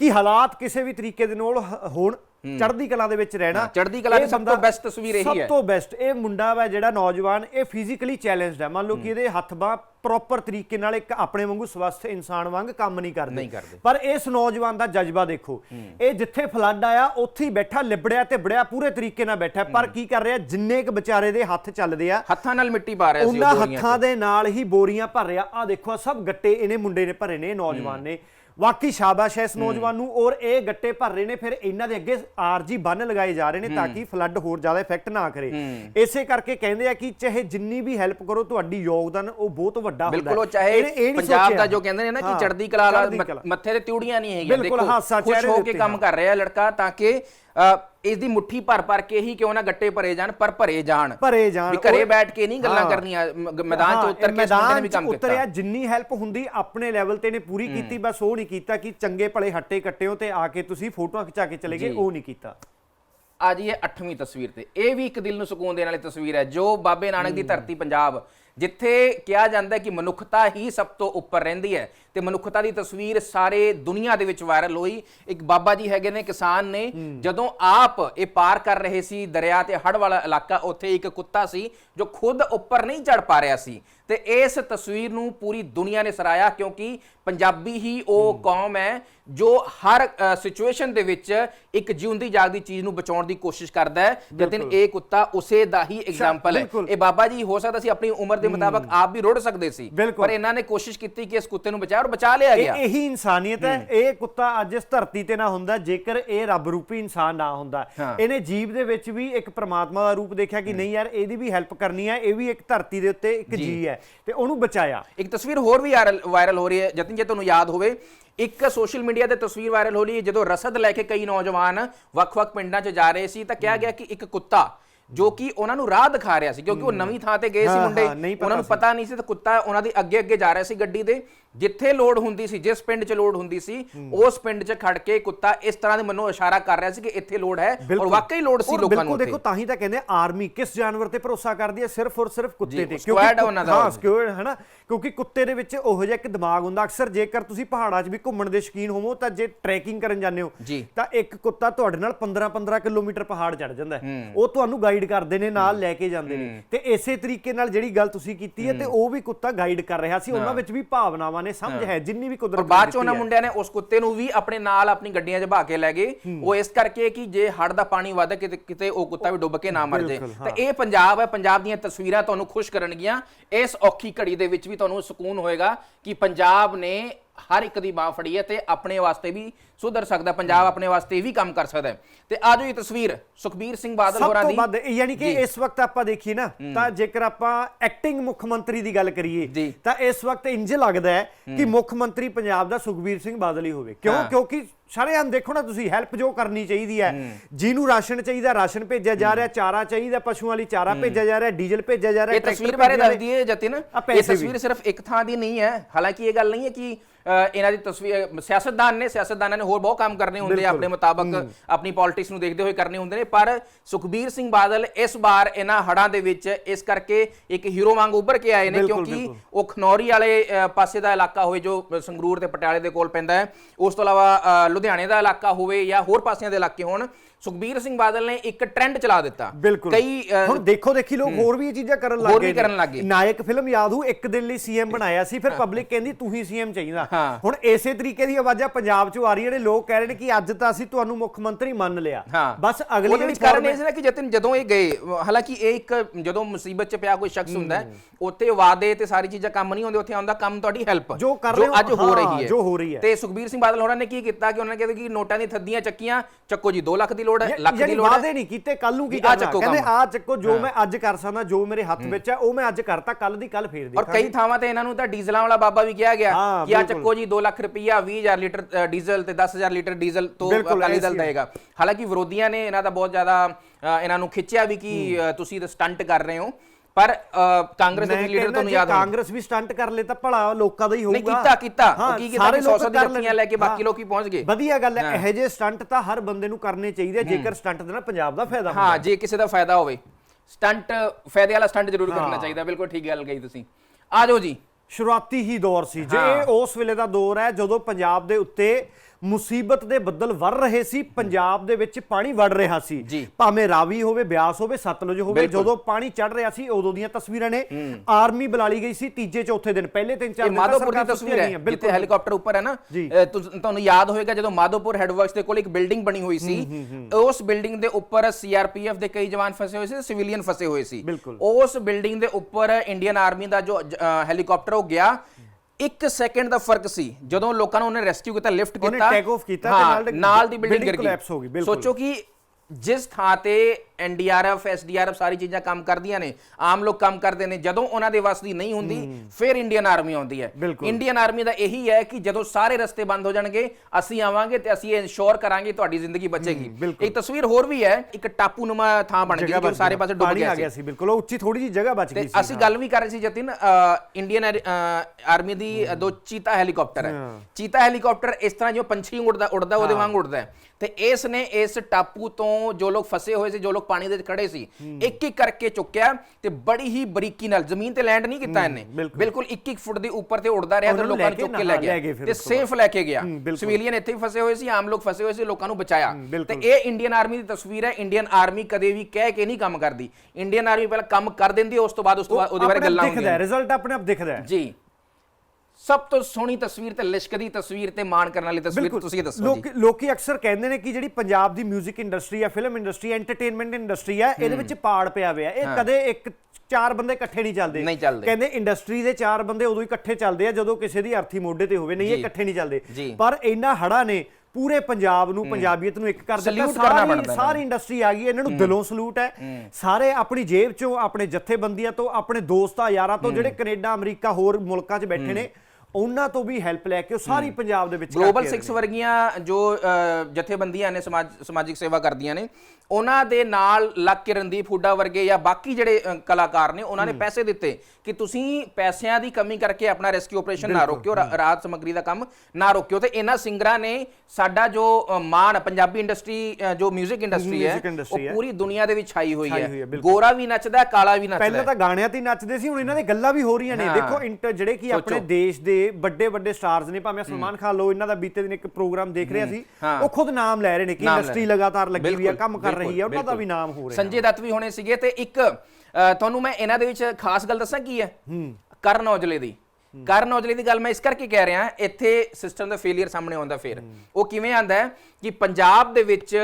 ਕਿ ਹਾਲਾਤ ਕਿਸੇ ਵੀ ਤਰੀਕੇ ਦੇ ਨਾਲ ਹੋਣ ਚੜ੍ਹਦੀ ਕਲਾ ਦੇ ਵਿੱਚ ਰਹਿਣਾ। ਚੜ੍ਹਦੀ ਕਲਾ ਦੀ ਸਭ ਤੋਂ best ਤਸਵੀਰ ਇਹੀ ਹੈ। ਸਭ ਤੋਂ ਬੈਸਟ ਇਹ ਮੁੰਡਾ ਵਾ ਜਿਹੜਾ ਨੌਜਵਾਨ ਇਹ ਫਿਜ਼ੀਕਲੀ ਚੈਲੰਜਡ ਹੈ। ਮੰਨ ਲਓ ਕਿ ਇਹਦੇ ਹੱਥ ਬਾਹ ਪ੍ਰੋਪਰ ਤਰੀਕੇ ਨਾਲ ਇੱਕ ਆਪਣੇ ਵਾਂਗੂ ਸਵਸਥ ਇਨਸਾਨ ਵਾਂਗ ਕੰਮ ਨਹੀਂ ਕਰਦੇ। ਪਰ ਇਸ ਨੌਜਵਾਨ ਦਾ ਜਜ਼ਬਾ ਦੇਖੋ ਇਹ ਜਿੱਥੇ ਫਲੱਡ ਆਇਆ ਉੱਥੇ ਹੀ ਬੈਠਾ ਲਿਬੜਿਆ ਤੇ ਬੜਿਆ ਪੂਰੇ ਤਰੀਕੇ ਨਾਲ ਬੈਠਾ। ਪਰ ਕੀ ਕਰ ਰਿਹਾ ਜਿੰਨੇ ਕ ਵਿਚਾਰੇ ਦੇ ਹੱਥ ਚੱਲਦੇ ਆ ਹੱਥਾਂ ਨਾਲ ਮਿੱਟੀ ਪਾ ਰਿਹਾ ਸੀ ਉਹ ਉਹਨਾਂ। ਹੱਥਾਂ ਦੇ ਨਾਲ ਹੀ ਬੋਰੀਆਂ ਭਰ ਰਿਹਾ। ਆ ਦੇਖੋ ਸਭ ਗੱਟੇ ਇਹਨੇ ਮੁੰਡੇ ਨੇ ਭਰੇ ਨੇ ਨੌਜਵਾਨ ਨੇ। ਵਾਕਈ ਸ਼ਾਬਾਸ਼ ਹੈ ਇਸ ਨੌਜਵਾਨ ਨੂੰ ਔਰ ਇਹ ਗੱਟੇ ਭਰ ਰਹੇ ਨੇ ਫਿਰ ਇਹਨਾਂ ਦੇ ਅੱਗੇ ਆਰਜੀ ਬੰਨ ਲਗਾਏ ਜਾ ਰਹੇ ਨੇ ਤਾਂ ਕਿ ਫਲੱਡ ਹੋਰ ਜ਼ਿਆਦਾ ਇਫੈਕਟ ਨਾ ਕਰੇ। ਇਸੇ ਕਰਕੇ ਕਹਿੰਦੇ ਆ ਕਿ ਚਾਹੇ ਜਿੰਨੀ ਵੀ ਹੈਲਪ ਕਰੋ ਤੁਹਾਡੀ ਯੋਗਦਾਨ ਉਹ ਬਹੁਤ ਵੱਡਾ ਹੁੰਦਾ ਬਿਲਕੁਲ ਚਾਹੇ ਪੰਜਾਬ। ਦਾ ਜੋ ਕਹਿੰਦੇ ਨੇ ਨਾ ਕਿ ਚੜ੍ਹਦੀ ਕਲਾ ਮੱਥੇ ਤੇ ਤਿਉੜੀਆਂ ਨਹੀਂ ਹੈਗੀਆਂ ਹਾਸਾ ਖੁਸ਼ ਹੋ ਕੇ ਕੰਮ। ਕਰ ਰਿਹਾ ਲੜਕਾ ਤਾਂ ਕਿ ਇਸ ਦੀ ਮੁੱਠੀ ਭਰ ਭਰ ਕੇ ਹੀ ਕਿਉਂ ਨਾ ਗੱਟੇ ਭਰੇ ਜਾਣ ਪਰ ਭਰੇ ਜਾਣ। ਭਰੇ ਜਾਣ। ਵੀ ਘਰੇ ਬੈਠ ਕੇ ਨਹੀਂ ਗੱਲਾਂ। ਕਰਨੀਆਂ ਮੈਦਾਨ 'ਚ ਉਤਰ ਕੇ ਬੰਦੇ ਨੇ ਵੀ ਮੈਦਾਨ 'ਚ ਕੰਮ ਕੀਤਾ। ਉਤਰਿਆ ਜਿੰਨੀ ਹੈਲਪ ਹੁੰਦੀ ਆਪਣੇ ਲੈਵਲ ਤੇ ਨੇ ਪੂਰੀ ਕੀਤੀ ਬਸ ਉਹ ਨਹੀਂ ਕੀਤਾ ਕਿ ਚੰਗੇ ਭਲੇ ਹੱਟੇ ਕੱਟਿਓ ਤੇ ਆ ਕੇ ਤੁਸੀਂ ਫੋਟੋਆਂ ਖਿਚਾ ਕੇ ਚਲੇ ਗਏ ਉਹ ਨਹੀਂ ਕੀਤਾ। ਆ ਜੀ ਇਹ 8ਵੀਂ ਤਸਵੀਰ ਤੇ। ਇਹ ਵੀ ਇੱਕ ਦਿਲ ਨੂੰ ਸਕੂਨ ਦੇਣ ਵਾਲੀ ਤਸਵੀਰ ਹੈ ਜੋ ਬਾਬੇ ਨਾਨਕ ਦੀ ਧਰਤੀ ਪੰਜਾਬ ਜਿੱਥੇ ਕਿਹਾ ਜਾਂਦਾ ਹੈ ਕਿ ਮਨੁੱਖਤਾ ਹੀ ਸਭ ਤੋਂ ਉੱਪਰ ਰਹਿੰਦੀ ਹੈ। ਤੇ ਮਨੁੱਖਤਾ ਦੀ ਤਸਵੀਰ ਸਾਰੇ ਦੁਨੀਆ ਦੇ ਵਿੱਚ ਵਾਇਰਲ ਹੋਈ। ਇੱਕ ਬਾਬਾ ਜੀ ਹੈਗੇ ਨੇ ਕਿਸਾਨ ਨੇ। ਜਦੋਂ ਆਪ ਇਹ ਪਾਰ ਕਰ ਰਹੇ ਸੀ ਦਰਿਆ ਤੇ ਹੜ ਵਾਲਾ ਇਲਾਕਾ ਉੱਥੇ ਇੱਕ ਕੁੱਤਾ ਸੀ ਜੋ ਖੁਦ ਉੱਪਰ ਨਹੀਂ ਚੜ ਪਾ ਰਿਹਾ ਸੀ। ਤੇ ਇਸ ਤਸਵੀਰ ਨੂੰ ਪੂਰੀ ਦੁਨੀਆ ਨੇ ਸਰਾਇਆ ਕਿਉਂਕਿ ਪੰਜਾਬੀ ਹੀ ਉਹ ਕੌਮ ਹੈ ਜੋ ਹਰ ਸਿਚੁਏਸ਼ਨ ਦੇ ਵਿੱਚ ਇੱਕ ਜਿਉਂਦੀ ਜਾਗਦੀ ਚੀਜ਼ ਨੂੰ ਬਚਾਉਣ ਦੀ ਕੋਸ਼ਿਸ਼ ਕਰਦਾ ਹੈ। ਜਤਿਨ ਇਹ ਕੁੱਤਾ ਉਸੇ ਦਾ ਹੀ ਐਗਜ਼ਾਮਪਲ ਹੈ। ਇਹ ਬਾਬਾ ਜੀ ਹੋ ਸਕਦਾ ਸੀ ਆਪਣੀ ਉਮਰ ਦੇ ਮੁਤਾਬਕ ਆਪ ਵੀ ਰੁੜ ਸਕਦੇ ਸੀ। ਪਰ ਇਹਨਾਂ ਨੇ ਕੋਸ਼ਿਸ਼ ਕੀਤੀ ਕਿ ਇਸ ਕੁੱਤੇ ਨੂੰ ਬਚਾਇਆ ਔਰ ਬਚਾ ਲਿਆ ਇਹ ਗਿਆ। ਇਹੀ ਇਨਸਾਨੀਅਤ ਹੈ। ਇਹ ਕੁੱਤਾ ਅੱਜ ਇਸ ਧਰਤੀ ਤੇ ਨਾ ਹੁੰਦਾ ਜੇਕਰ ਇਹ ਰੱਬ ਰੂਪੀ ਇਨਸਾਨ ਨਾ ਹੁੰਦਾ। ਇਹਨੇ ਜੀਵ ਦੇ ਵਿੱਚ ਵੀ ਇੱਕ ਪ੍ਰਮਾਤਮਾ ਦਾ ਰੂਪ ਦੇਖਿਆ ਕਿ ਨਹੀਂ ਯਾਰ ਇਹਦੀ ਵੀ ਹੈਲਪ ਕਰਨੀ ਹੈ ਇਹ ਵੀ ਇੱਕ ਧਰਤੀ ਦੇ ਉੱਤੇ ਇੱਕ ਜੀ। ਹੈ ਤੇ ਉਹਨੂੰ ਬਚਾਇਆ। ਇੱਕ ਤਸਵੀਰ ਹੋਰ ਵੀ ਵਾਇਰਲ ਹੋ ਰਹੀ ਹੈ। ਜਤਿਨ ਜੇ ਤੁਹਾਨੂੰ ਯਾਦ ਹੋਵੇ ਇੱਕ ਸੋਸ਼ਲ ਮੀਡੀਆ ਤੇ ਤਸਵੀਰ ਵਾਇਰਲ ਹੋ ਰਹੀ ਹੈ। ਜਦੋਂ ਰਸਦ ਲੈ ਕੇ ਕਈ ਨੌਜਵਾਨ ਵੱਖ-ਵੱਖ ਪਿੰਡਾਂ 'ਚ ਜਾ ਰਹੇ ਸੀ ਤਾਂ ਕਿਹਾ ਗਿਆ ਕਿ ਇੱਕ ਕੁੱਤਾ ਜੋ ਕਿ ਉਹਨਾਂ ਨੂੰ ਰਾਹ ਦਿਖਾ ਰਿਹਾ ਸੀ ਕਿਉਂਕਿ ਉਹ ਨਵੀਂ ਥਾਂ ਤੇ ਗਏ ਸੀ ਮੁੰਡੇ। ਉਹਨਾਂ ਨੂੰ। ਪਤਾ ਨਹੀਂ ਸੀ ਤਾਂ ਕੁੱਤਾ ਉਹਨਾਂ ਦੇ ਅੱਗੇ ਅੱਗੇ ਜਾ ਰਿਹਾ ਸੀ ਗੱਡੀ ਦੇ ਜਿੱਥੇ ਲੋਡ ਹੁੰਦੀ ਸੀ ਜਿਸ ਪਿੰਡ 'ਚ ਲੋਡ ਹੁੰਦੀ ਸੀ ਉਸ ਪਿੰਡ 'ਚ ਖੜ ਕੇ ਕੁੱਤਾ ਇਸ ਤਰ੍ਹਾਂ ਦੇ ਮਨੋਂ ਇਸ਼ਾਰਾ ਕਰ ਰਿਹਾ ਸੀ ਕਿ ਇੱਥੇ ਲੋਡ ਹੈ ਔਰ। ਵਾਕਈ ਲੋਡ ਸੀ ਲੋਕਾਂ ਨੂੰ ਦੇਖੋ ਤਾਂ ਹੀ ਤਾਂ ਕਹਿੰਦੇ ਆਰਮੀ ਕਿਸ ਜਾਨਵਰ ਤੇ ਭਰੋਸਾ ਕਰਦੀ ਹੈ? ਸਿਰਫ ਔਰ ਸਿਰਫ ਕੁੱਤੇ ਤੇ। squad ਕੁ- ਉਹਨਾਂ ਦਾ ਹਾਂ ਉਹ। ਸਕਿਉਰ ਹੈ ਨਾ ਕਿਉਂਕਿ ਕੁੱਤੇ ਦੇ ਵਿੱਚ ਉਹੋ ਜਿਹਾ ਇੱਕ ਦਿਮਾਗ ਹੁੰਦਾ। ਅਕਸਰ ਜੇਕਰ ਤੁਸੀਂ ਪਹਾੜਾਂ 'ਚ ਵੀ ਘੁੰਮਣ ਦੇ ਸ਼ੌਕੀਨ ਹੋਵੋ ਤਾਂ ਜੇ ਟਰੈਕਿੰਗ ਕਰਨ ਜਾਂਦੇ ਹੋ। ਤਾਂ ਇੱਕ ਕੁੱਤਾ ਤੁਹਾਡੇ ਨਾਲ 15 15 ਕਿਲੋਮੀਟਰ ਪਹਾੜ ਚੜ ਜਾਂਦਾ ਉਹ ਤੁਹਾਨੂੰ ਗਾਈਡ ਕਰਦੇ ਨੇ ਨਾਲ ਲੈ ਕੇ ਜਾਂਦੇ ਨੇ। ਤੇ ਇਸੇ ਤਰੀਕੇ ਨਾਲ ਜਿਹੜੀ ਗੱਲ ਤੁਸੀਂ ਕੀਤੀ ਹੈ ਤੇ ਉਹ ਵੀ ਕੁੱਤਾ ਗਾਈਡ ਕਰ ਰਿਹਾ ਸੀ। ਉਹਨਾਂ ਵਿੱਚ ਵੀ ਭਾਵਨਾਵਾਂ ਨੇ ਸਮਝ ਹੈ। ਜਿੰਨੀ ਵੀ ਕੁਦਰਤ ਔਰ ਬਾਅਦ ਚ ਉਹਨਾਂ। ਮੁੰਡਿਆਂ ਨੇ ਉਸ ਕੁੱਤੇ ਨੂੰ ਵੀ ਆਪਣੇ ਨਾਲ ਆਪਣੀ ਗੱਡੀਆਂ 'ਚ ਭਾ ਕੇ ਲੈ ਗਏ। ਉਹ ਇਸ ਕਰਕੇ ਕਿ ਜੇ ਹੜ ਦਾ ਪਾਣੀ ਵੱਧ ਕਿਤੇ ਕਿਤੇ ਉਹ ਕੁੱਤਾ ਵੀ ਡੁੱਬ ਕੇ ਨਾ ਮਰ ਜਾਏ। ਬਿਲਕੁਲ, ਤਾਂ ਇਹ ਪੰਜਾਬ ਹੈ ਪੰਜਾਬ ਦੀਆਂ ਤਸਵੀਰਾਂ ਤੁਹਾਨੂੰ ਖੁਸ਼ ਕਰਨਗੀਆਂ। ਇਸ ਔਖੀ ਘੜੀ ਦੇ ਵਿੱਚ ਵੀ ਤੁਹਾਨੂੰ ਸਕੂਨ ਹੋਏਗਾ ਕਿ ਪੰਜਾਬ ਨੇ ਹਰ ਇੱਕ ਦੀ ਬਾਹ ਫੜੀ ਹੈ ਤੇ ਆਪਣੇ ਵਾਸਤੇ ਵੀ ਸੁਧਰ ਸਕਦਾ ਪੰਜਾਬ ਆਪਣੇ ਵਾਸਤੇ ਵੀ ਕੰਮ ਕਰ ਸਕਦਾ ਹੈ। ਤੇ ਆਜੋ ਇਹ ਤਸਵੀਰ ਸੁਖਬੀਰ ਸਿੰਘ ਬਾਦਲ ਸਭ ਹੋਰਾਂ ਤੋਂ ਦੀ। ਵੱਧ ਯਾਨੀ ਕਿ ਇਸ ਵਕਤ ਆਪਾਂ ਦੇਖੀਏ ਨਾ ਤਾਂ ਜੇਕਰ ਆਪਾਂ ਐਕਟਿੰਗ ਮੁੱਖ ਮੰਤਰੀ ਦੀ ਗੱਲ ਕਰੀਏ ਜੀ। ਤਾਂ ਇਸ ਵਕਤ ਇੰਜ ਲੱਗਦਾ ਹੈ ਕਿ ਮੁੱਖ ਮੰਤਰੀ ਪੰਜਾਬ ਦਾ ਸੁਖਬੀਰ ਸਿੰਘ ਬਾਦਲ ਹੀ ਹੋਵੇ। ਕਿਉਂ? ਹਾਂ। ਕਿਉਂਕਿ ਸ਼ਰੇਆਮ ਦੇਖੋ ਨਾ ਤੁਸੀਂ ਹੈਲਪ ਜੋ ਕਰਨੀ ਚਾਹੀਦੀ ਹੈ। ਜਿਹਨੂੰ ਰਾਸ਼ਨ ਚਾਹੀਦਾ ਰਾਸ਼ਨ ਭੇਜਿਆ ਜਾ ਰਿਹਾ ਚਾਰਾ ਚਾਹੀਦਾ ਪਸ਼ੂਆਂ ਲਈ ਚਾਰਾ ਭੇਜਿਆ ਜਾ ਰਿਹਾ ਡੀਜ਼ਲ ਭੇਜਿਆ ਜਾ ਰਿਹਾ ਇਹ ਤਸਵੀਰ ਬਾਰੇ ਦੱਸ ਦਈਏ ਜਤਿਨ ਇਹ। ਤਸਵੀਰ ਸਿਰਫ ਇੱਕ ਥਾਂ ਦੀ ਨਹੀਂ ਹੈ। ਹਾਲਾਂਕਿ ਇਹ ਗੱਲ ਨਹੀਂ ਹੈ ਕਿ ਇਹਨਾਂ ਦੀ ਤਸਵੀਰ ਸਿਆਸਤਦਾਨ ਨੇ ਸਿਆਸਤਦਾਨਾਂ ਨੇ ਹੋਰ ਬਹੁਤ ਕੰਮ ਕਰਨੇ ਹੁੰਦੇ ਆ ਆਪਣੇ ਮੁਤਾਬਕ ਆਪਣੀ ਪੋਲਿਟਿਕਸ ਨੂੰ ਦੇਖਦੇ ਹੋਏ ਕਰਨੇ ਹੁੰਦੇ ਨੇ ਪਰ ਸੁਖਬੀਰ ਸਿੰਘ ਬਾਦਲ ਇਸ ਵਾਰ ਇਹਨਾਂ ਹੜਾਂ ਦੇ ਵਿੱਚ ਇਸ ਕਰਕੇ ਇੱਕ ਹੀਰੋ ਵਾਂਗ ਉੱਭਰ ਕੇ ਆਏ ਨੇ ਕਿਉਂਕਿ। ਉਹ ਖਨੌਰੀ ਵਾਲੇ ਪਾਸੇ ਦਾ ਇਲਾਕਾ ਹੋਵੇ ਜੋ ਸੰਗਰੂਰ ਤੇ ਪਟਿਆਲੇ ਦੇ ਕੋਲ ਪੈਂਦਾ ਹੈ ਉਸ ਤੋਂ ਇਲਾਵਾ ਲੁਧਿਆਣੇ ਦਾ ਇਲਾਕਾ ਹੋਵੇ ਜਾਂ ਹੋਰ ਪਾਸਿਆਂ ਦੇ ਇਲਾਕੇ ਹੋਣ ਸੁਖਬੀਰ ਸਿੰਘ ਬਾਦਲ ਨੇ ਇੱਕ ਟ੍ਰੈਂਡ ਚਲਾ ਦਿੱਤਾ। ਕਈ ਹੁਣ ਦੇਖੋ ਦੇਖੀ ਲੋਕ ਹੋਰ ਵੀ ਇਹ ਚੀਜ਼ਾਂ ਕਰਨ ਲੱਗ ਹੋਰ ਗਏ ਵੀ। ਕਰਨ ਲੱਗ ਗਏ। ਨਾਇਕ ਫਿਲਮ ਯਾਦ ਹੋ ਇੱਕ ਦਿਨ ਲਈ ਸੀਐਮ ਬਣਾਇਆ ਸੀ ਫਿਰ ਪਬਲਿਕ ਕਹਿੰਦੀ ਤੂੰ ਹੀ ਸੀਐਮ ਚਾਹੀਦਾ। ਹੁਣ ਇਸੇ ਤਰੀਕੇ ਦੀ ਆਵਾਜ਼ਾਂ ਪੰਜਾਬ ਚੋਂ ਆ ਰਹੀਆਂ ਨੇ। ਲੋਕ ਕਹਿ ਰਹੇ ਨੇ ਕਿ ਅੱਜ ਤਾਂ ਅਸੀਂ ਤੁਹਾਨੂੰ ਮੁੱਖ ਮੰਤਰੀ ਮੰਨ ਲਿਆ। ਬਸ ਅਗਲੀ ਵਿੱਚ ਕਾਰਨ ਇਹ ਸੀ ਨਾ ਕਿ ਜਤਨ ਜਦੋਂ ਇਹ ਗਏ ਹਾਲਾਂਕਿ ਇਹ ਇੱਕ ਜਦੋਂ ਮੁਸੀਬਤ 'ਚ ਪਿਆ ਕੋਈ ਸ਼ਖਸ ਹੁੰਦਾ ਹੈ ਉੱਥੇ ਵਾਅਦੇ ਤੇ ਸਾਰੀ ਚੀਜ਼ਾਂ ਕੰਮ ਨਹੀਂ ਹੁੰਦੇ ਉੱਥੇ ਆਉਂਦਾ ਕੰਮ ਤੁਹਾਡੀ ਹੈਲਪ ਜੋ ਕਰ ਰਹੇ ਹੋ, ਅੱਜ ਹੋ ਹਾਂ, ਰਹੀ ਹੈ ਜੋ ਹੋ ਰਹੀ ਹੈ। ਤੇ ਸੁਖਬੀਰ ਸਿੰਘ ਬਾਦਲ ਹੋਰਾਂ ਨੇ ਕੀ ਕੀਤਾ ਕਿ ਉਹਨਾਂ ਨੇ ਕਿਹਾ ਕਿ ਨੋਟਾਂ ਦੀ ਥੱਦੀਆਂ ਚੱਕੀਆਂ ਚੱਕੋ ਜੀ 2 ਲੱਖ ਦੀ ਲੋੜ ਹੈ ਲੱਖ ਦੀ ਲੋੜ ਹੈ। ਵਾਅਦੇ ਨਹੀਂ ਕੀਤੇ ਕੱਲ ਨੂੰ ਕੀ ਕਰਨਾ ਕਹਿੰਦੇ। ਆ ਚੱਕੋ ਜੋ ਮੈਂ ਅੱਜ ਕਰ ਸਕਦਾ ਜੋ ਮੇਰੇ ਹੱਥ ਵਿੱਚ ਹੈ ਉਹ ਮੈਂ ਅੱਜ ਕਰਤਾ ਕੱਲ ਦੀ ਕੱਲ ਫੇਰ ਔਰ ਦੇਖਾਂਗੇ। ਕਈ ਥਾਵਾਂ ਤੇ ਇਹਨਾਂ ਨੂੰ ਤਾਂ ਡੀਜ਼ਲਾਂ ਵਾਲਾ ਬਾਬਾ ਵੀ ਕਿਹਾ ਗਿਆ ਕਿ ਆ। ਚੱਕੋ ਜੀ 2 ਲੱਖ ਰੁਪਈਆ 20000 ਲੀਟਰ ਡੀਜ਼ਲ ਤੇ 10000 ਲੀਟਰ ਡੀਜ਼ਲ ਤੋਂ ਅਕਾਲੀ ਦਲ ਦੇਗਾ ਹਾਲਾਂਕਿ ਵਿਰੋਧੀਆਂ ਨੇ ਇਹਨਾਂ ਦਾ ਬਹੁਤ ਜ਼ਿਆਦਾ ਇਹਨਾਂ ਨੂੰ ਖਿੱਚਿਆ ਵੀ ਕਿ ਤੁਸੀਂ ਤਾਂ ਸਟੰਟ ਕਰ ਰਹੇ ਹੋ। ਪਰ ਕਾਂਗਰਸ ਦੇ ਲੀਡਰ ਤੁਹਾਨੂੰ ਯਾਦ ਹੋਣਾ ਕਾਂਗਰਸ ਵੀ ਸਟੰਟ ਕਰ ਲੇ ਤਾਂ ਭਲਾ ਲੋਕਾਂ ਦਾ ਹੀ ਹੋਊਗਾ। ਨਹੀਂ ਕੀਤਾ। ਕੀਤਾ ਕੀ ਕੀਤਾ? ਸਾਰੇ ਕਿ 100 ਲੋਕ ਦੀ ਕਰ ਰੱਖੀਆਂ ਲੈਣ। ਲੈ ਕੇ ਬਾਕੀ ਹਾਂ। ਲੋਕੀ ਪਹੁੰਚ ਗਏ। ਵਧੀਆ ਗੱਲ ਹੈ ਇਹੋ ਜਿਹੇ ਸਟੰਟ ਤਾਂ ਹਰ ਬੰਦੇ ਨੂੰ ਕਰਨੇ ਚਾਹੀਦੇ ਜੇਕਰ ਸਟੰਟ ਦੇ ਨਾਲ ਪੰਜਾਬ ਦਾ ਫਾਇਦਾ ਹੁੰਦਾ। ਹਾਂ ਜੇ ਕਿਸੇ ਦਾ ਫਾਇਦਾ ਹੋਵੇ। ਸਟੰਟ ਫਾਇਦੇ ਵਾਲਾ ਸਟੰਟ ਜ਼ਰੂਰ ਕਰਨਾ ਚਾਹੀਦਾ ਬਿਲਕੁਲ ਠੀਕ ਗੱਲ ਕਹੀ ਤੁਸੀਂ। ਆ ਜਾਓ ਜੀ। ਸ਼ੁਰੂਆਤੀ ਹੀ ਦੌਰ ਸੀ। ਜੇ ਉਸ ਵੇਲੇ ਦਾ ਦੌਰ ਹੈ ਜਦੋਂ ਪੰਜਾਬ ਦੇ ਉੱਤੇ ਮੁਸੀਬਤ ਦੇ ਬੱਦਲ ਵਰ ਰਹੇ ਸੀ ਪੰਜਾਬ ਦੇ ਵਿੱਚ ਪਾਣੀ ਵੜ ਰਿਹਾ ਸੀ। ਭਾਵੇਂ ਰਾਵੀ ਹੋਵੇ ਬਿਆਸ ਹੋਵੇ ਸਤਲੁਜ ਹੋਵੇ। ਜਦੋਂ ਪਾਣੀ ਚੜ ਰਿਹਾ ਸੀ ਉਦੋਂ ਦੀਆਂ ਤਸਵੀਰਾਂ ਨੇ। ਆਰਮੀ ਬੁਲਾ ਲਈ ਗਈ ਸੀ ਤੀਜੇ ਚੌਥੇ ਦਿਨ ਪਹਿਲੇ ਤਿੰਨ ਚਾਰ ਦਿਨ ਮਾਧੋਪੁਰ ਦੀ ਤਸਵੀਰ ਹੈ ਜਿੱਥੇ ਹੈਲੀਕਾਪਟਰ ਉੱਪਰ ਹੈ ਨਾ ਤੁਹਾਨੂੰ ਯਾਦ ਹੋਏਗਾ ਜਦੋਂ ਮਾਧੋਪੁਰ ਹੈਡਵਰਕਸ ਦੇ ਕੋਲ ਇੱਕ ਬਿਲਡਿੰਗ ਬਣੀ ਹੋਈ ਸੀ। ਉਸ ਬਿਲਡਿੰਗ ਦੇ ਉੱਪਰ ਸੀਆਰਪੀਐਫ ਦੇ ਕਈ ਜਵਾਨ ਫਸੇ ਹੋਏ ਸੀ ਸਿਵਿਲੀਅਨ ਫਸੇ ਹੋਏ ਸੀ। ਉਸ ਬਿਲਡਿੰਗ ਦੇ ਉੱਪਰ ਇੰਡੀਅਨ ਆਰਮੀ ਦਾ ਜੋ ਹੈਲੀਕਾਪਟਰ ਉਹ ਗਿਆ ਇੱਕ ਸੈਕਿੰਡ ਦਾ ਫ਼ਰਕ ਸੀ ਜਦੋਂ ਲੋਕਾਂ ਨੇ ਉਹਨੇ ਰੈਸਕਿਊ ਕੀਤਾ ਲਿਫਟ ਉਹਨੇ ਕੀਤਾ take off ਕੀਤਾ ਤੇ ਨਾਲ ਦੀ- ਬਿਲਡਿੰਗ collapse ਹੋ ਗਈ, ਬਿਲਕੁਲ। ਸੋਚੋ ਕਿ ਜਿਸ ਥਾਂ ਤੇ ਐਨਡੀਆਰਐਫ ਐਸਡੀਆਰਐਫ ਸਾਰੀ ਚੀਜ਼ਾਂ ਕੰਮ ਕਰਦੀਆਂ ਨੇ ਆਮ ਲੋਕ ਕੰਮ ਕਰਦੇ ਨੇ ਜਦੋਂ ਉਹਨਾਂ ਦੇ ਵੱਸ ਦੀ ਨਹੀਂ ਹੁੰਦੀ ਫਿਰ ਇੰਡੀਅਨ ਆਰਮੀ ਆਉਂਦੀ ਹੈ। ਇੰਡੀਅਨ ਆਰਮੀ ਦਾ ਇਹੀ ਹੈ ਕਿ ਜਦੋਂ ਸਾਰੇ ਰਸਤੇ ਬੰਦ ਹੋ ਜਾਣਗੇ ਅਸੀਂ ਆਵਾਂਗੇ ਤੇ ਅਸੀਂ ਇਨਸ਼ੋਰ ਕਰਾਂਗੇ ਤੁਹਾਡੀ ਜ਼ਿੰਦਗੀ ਬਚੇਗੀ। ਇੱਕ ਤਸਵੀਰ ਹੋਰ ਵੀ ਹੈ ਇੱਕ ਟਾਪੂ ਨੁਮਾ ਥਾਂ ਬਣ ਗਈ ਜੋ ਸਾਰੇ। ਪਾਸੇ ਡੁੱਬ ਗਿਆ ਸੀ ਗਿਆ ਸੀ। ਬਿਲਕੁਲ ਉਹ ਉੱਚੀ ਥੋੜੀ ਜਿਹੀ ਜਗ੍ਹਾ ਬਚ ਗਈ ਸੀ ਅਸੀਂ ਗੱਲ ਵੀ ਕਰ ਰਹੇ ਸੀ ਜਤਿਨ ਇੰਡੀਅਨ ਆਰਮੀ ਦੀ ਦੋ ਚੀਤਾ ਹੈਲੀਕਾਪਟਰ ਹੈ। ਚੀਤਾ ਹੈਲੀਕਾਪਟਰ ਇਸ ਤਰ੍ਹਾਂ ਜਿਵੇਂ ਪੰਛੀ ਉੜਦਾ ਉੜਦਾ ਉਹਦੇ ਵਾਂਗ ਉੜਦਾ ਹੈ। ਤੇ ਇਸ ਨੇ ਇਸ ਟਾਪੂ ਤੋਂ ਜੋ ਲੋਕ ਫਸੇ ਹੋਏ ਸੀ ਜੋ ਲੋਕ ਪਾਣੀ ਦੇ ਵਿੱਚ ਖੜੇ ਸੀ ਇੱਕ ਇੱਕ ਕਰਕੇ ਚੁੱਕਿਆ ਤੇ ਬੜੀ ਹੀ ਬਰੀਕੀ ਨਾਲ ਜ਼ਮੀਨ ਤੇ ਲੈਂਡ ਨਹੀਂ ਕੀਤਾ ਇਹਨੇ। ਬਿਲਕੁਲ। ਬਿਲਕੁਲ ਇੱਕ ਇੱਕ ਫੁੱਟ ਦੇ ਉੱਪਰ ਤੇ ਉੜਦਾ ਰਿਹਾ ਤੇ ਲੋਕਾਂ ਨੂੰ ਚੁੱਕ ਕੇ ਲੈ ਗਿਆ। ਤੇ ਸੇਫ ਲੈ ਕੇ ਗਿਆ। ਸਿਵਿਲੀਅਨ ਇੱਥੇ ਹੀ ਫਸੇ ਹੋਏ ਸੀ ਆਮ ਲੋਕ ਫਸੇ ਹੋਏ ਸੀ ਲੋਕਾਂ ਨੂੰ ਬਚਾਇਆ। ਤੇ। ਇਹ ਇੰਡੀਅਨ ਆਰਮੀ ਦੀ ਤਸਵੀਰ ਹੈ ਇੰਡੀਅਨ ਆਰਮੀ ਕਦੇ ਵੀ ਕਹਿ ਕੇ ਨਹੀਂ ਕੰਮ ਕਰਦੀ। ਇੰਡੀਅਨ ਆਰਮੀ ਪਹਿਲਾਂ ਕੰਮ ਕਰ ਦਿੰਦੀ ਹੈ ਉਸ ਤੋਂ ਬਾਅਦ ਉਸ ਤੋਂ ਬਾਅਦ ਉਹਦੇ ਬਾਰੇ ਗੱਲਾਂ ਹੁੰਦੀਆਂ ਹੈ ਰਿਜ਼ਲਟ ਆਪਣੇ ਆਪ ਦਿਖਦਾ ਹੈ। ਜੀ। ਸਭ ਤੋਂ ਸੋਹਣੀ ਤਸਵੀਰ ਤੇ ਲਿਸ਼ਕਦੀ ਤਸਵੀਰ ਤੇ ਮਾਣ ਕਰਨ ਵਾਲੀ ਤਸਵੀਰ ਤੁਸੀਂ ਦੱਸੋ ਜੀ। ਲੋਕ ਅਕਸਰ ਕਹਿੰਦੇ ਨੇ ਕਿ ਜਿਹੜੀ ਪੰਜਾਬ ਦੀ 뮤직 ਇੰਡਸਟਰੀ ਹੈ ਫਿਲਮ ਇੰਡਸਟਰੀ ਐਂਟਰਟੇਨਮੈਂਟ ਇੰਡਸਟਰੀ ਹੈ ਇਹਦੇ ਵਿੱਚ ਪਾੜ ਪਿਆ ਹੋਇਆ। ਇਹ ਕਦੇ ਇੱਕ ਚਾਰ ਬੰਦੇ ਇਕੱਠੇ ਨਹੀਂ ਚੱਲਦੇ। ਕਹਿੰਦੇ ਇੰਡਸਟਰੀ ਦੇ ਚਾਰ ਬੰਦੇ ਉਦੋਂ ਹੀ ਇਕੱਠੇ ਚੱਲਦੇ ਆ ਜਦੋਂ ਕਿਸੇ ਦੀ ਅਰਥੀ ਮੋਢੇ ਤੇ ਹੋਵੇ ਨਹੀਂ ਇਹ। ਇਕੱਠੇ ਨਹੀਂ ਚੱਲਦੇ। ਪਰ ਇਹਨਾਂ ਹੜਾ ਨੇ ਪੂਰੇ ਪੰਜਾਬ ਨੂੰ ਪੰਜਾਬੀਅਤ ਨੂੰ ਇੱਕ ਕਰ ਦਿੱਤਾ। ਸਾਰੀ ਸਾਰੀ ਇੰਡਸਟਰੀ ਆ ਗਈ ਇਹਨਾਂ ਨੂੰ ਦਿਲੋਂ ਸਲੂਟ ਹੈ। ਸਾਰੇ ਆਪਣੀ ਜੇਬ ਚੋਂ ਆਪਣੇ ਜਥੇਬੰਦੀਆਂ ਤੋਂ ਆਪਣੇ ਦੋਸਤਾਂ ਯਾਰਾਂ ਤੋਂ ਜਿਹੜੇ ਕੈਨੇਡਾ ਅਮਰੀਕਾ ਹੋਰ ਮੁਲਕਾਂ 'ਚ ਬੈਠੇ ਨੇ ਉਹਨਾਂ ਤੋਂ ਵੀ ਹੈਲਪ ਲੈ ਕੇ ਉਹ ਸਾਰੀ ਪੰਜਾਬ ਦੇ ਵਿੱਚ ਗਲੋਬਲ ਕਰਕੇ 6 ਵਰਗੀਆਂ ਜੋ ਜਥੇਬੰਦੀਆਂ ਨੇ ਸਮਾਜ ਸਮਾਜਿਕ ਸੇਵਾ ਕਰਦੀਆਂ ਨੇ ਉਹਨਾਂ ਦੇ ਨਾਲ ਲੱਗ ਕੇ ਰਣਦੀਪ ਹੁੱਡਾ ਵਰਗੇ ਜਾਂ ਬਾਕੀ ਜਿਹੜੇ ਕਲਾਕਾਰ ਨੇ ਉਹਨਾਂ ਨੇ ਪੈਸੇ ਦਿੱਤੇ ਕਿ ਤੁਸੀਂ ਪੈਸਿਆਂ ਦੀ ਕਮੀ ਕਰਕੇ ਆਪਣਾ ਰੈਸਕਿਊ ਆਪਰੇਸ਼ਨ ਨਾ ਰੋਕਿਓ ਰਾਹਤ ਸਮੱਗਰੀ ਦਾ ਕੰਮ ਨਾ ਰੋਕਿਓ। ਤੇ ਇਹਨਾਂ ਸਿੰਗਰਾਂ ਨੇ ਸਾਡਾ ਜੋ ਮਾਣ ਪੰਜਾਬੀ ਇੰਡਸਟਰੀ ਜੋ 뮤직 ਇੰਡਸਟਰੀ ਹੈ ਉਹ। ਪੂਰੀ ਦੁਨੀਆ ਦੇ ਵਿੱਚ ਛਾਈ ਹੋਈ ਹੈ। ਗੋਰਾ ਵੀ ਨੱਚਦਾ ਕਾਲਾ ਵੀ ਨੱਚਦਾ ਪਹਿਲਾਂ ਤਾਂ ਗਾਣਿਆਂ ਤੇ ਨੱਚਦੇ ਸੀ ਹੁਣ ਇਹਨਾਂ ਦੇ ਗੱਲਾਂ ਵੀ ਹੋ ਰਹੀਆਂ ਨੇ। ਦੇਖੋ ਇੰਟਰ ਜਿਹੜੇ ਕਿ ਆਪਣੇ। ਦੇਸ਼ ਦੇ ਵੱਡੇ ਵੱਡੇ ਸਟਾਰਸ ਨੇ ਭਾਵੇਂ ਸਲਮਾਨ ਖਾਨ ਲੋ ਇਹਨਾਂ ਦਾ ਬੀਤੇ ਦਿਨ ਇੱਕ ਪ੍ਰੋਗਰਾਮ ਦੇਖ ਰਿਹਾ ਸੀ। ਉਹ ਖੁਦ ਨਾਮ ਲੈ ਰਹੇ ਨੇ ਕਿ ਇੰਡਸਟਰੀ। ਲਗਾਤਾਰ ਲੱਗੀ ਹੋਈ ਆ ਕੰਮ ਕਰ ਰਹੀ ਹੈ ਉਹਨਾਂ ਦਾ। ਵੀ ਨਾਮ ਹੋ ਰਿਹਾ। ਸੰਜੇ ਦੱਤ ਵੀ ਹੋਣੇ ਸੀਗੇ ਤੇ ਇੱਕ ਤੁਹਾਨੂੰ ਮੈਂ ਇਹਨਾਂ ਦੇ ਵਿੱਚ ਖਾਸ ਗੱਲ ਦੱਸਾਂ ਕੀ ਹੈ? ਕਰਨ ਔਜਲੇ ਦੀ। ਕਰਨ ਔਜਲੇ ਦੀ ਗੱਲ ਮੈਂ ਇਸ ਕਰਕੇ ਕਹਿ ਰਿਹਾ ਇੱਥੇ ਸਿਸਟਮ ਦਾ ਫੇਲਿਅਰ ਸਾਹਮਣੇ ਆਉਂਦਾ ਫਿਰ। ਉਹ ਕਿਵੇਂ ਆਂਦਾ ਹੈ ਕਿ ਪੰਜਾਬ ਦੇ ਵਿੱਚ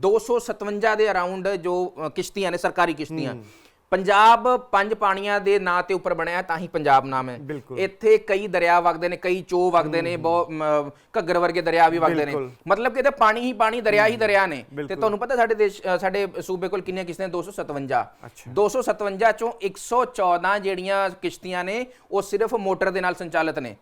257 ਦੇ ਅਰਾਊਂਡ ਜੋ ਕਿਸ਼ਤੀਆਂ ਨੇ ਸਰਕਾਰੀ ਕਿਸ਼ਤੀਆਂ ਪੰਜਾਬ ਪੰਜ ਪਾਣੀਆਂ ਦੇ ਨਾਂ ਤੇ ਉੱਪਰ ਬਣਿਆ ਤਾਂ ਹੀ ਪੰਜਾਬ ਨਾਮ ਹੈ। ਇੱਥੇ ਕਈ ਦਰਿਆ ਵਗਦੇ ਨੇ ਕਈ ਚੋ ਵਗਦੇ ਨੇ ਬਹੁਤ ਘੱਗਰ ਵਰਗੇ ਦਰਿਆ ਵੀ ਵਗਦੇ ਨੇ। ਮਤਲਬ ਕਿ ਇਹਦੇ ਪਾਣੀ ਹੀ ਪਾਣੀ ਦਰਿਆ ਹੀ ਦਰਿਆ ਨੇ। ਤੇ। ਤੁਹਾਨੂੰ ਪਤਾ ਸਾਡੇ ਦੇਸ਼ ਸਾਡੇ ਸੂਬੇ ਕੋਲ ਕਿੰਨੀਆਂ ਕਿਸ਼ਤੀਆਂ? 257 ਅੱਛਾ। 257 ਚੋਂ 114 ਜਿਹੜੀਆਂ ਕਿਸ਼ਤੀਆਂ ਨੇ ਉਹ ਸਿਰਫ ਮੋਟਰ ਦੇ ਨਾਲ ਸੰਚਾਲਿਤ ਨੇ।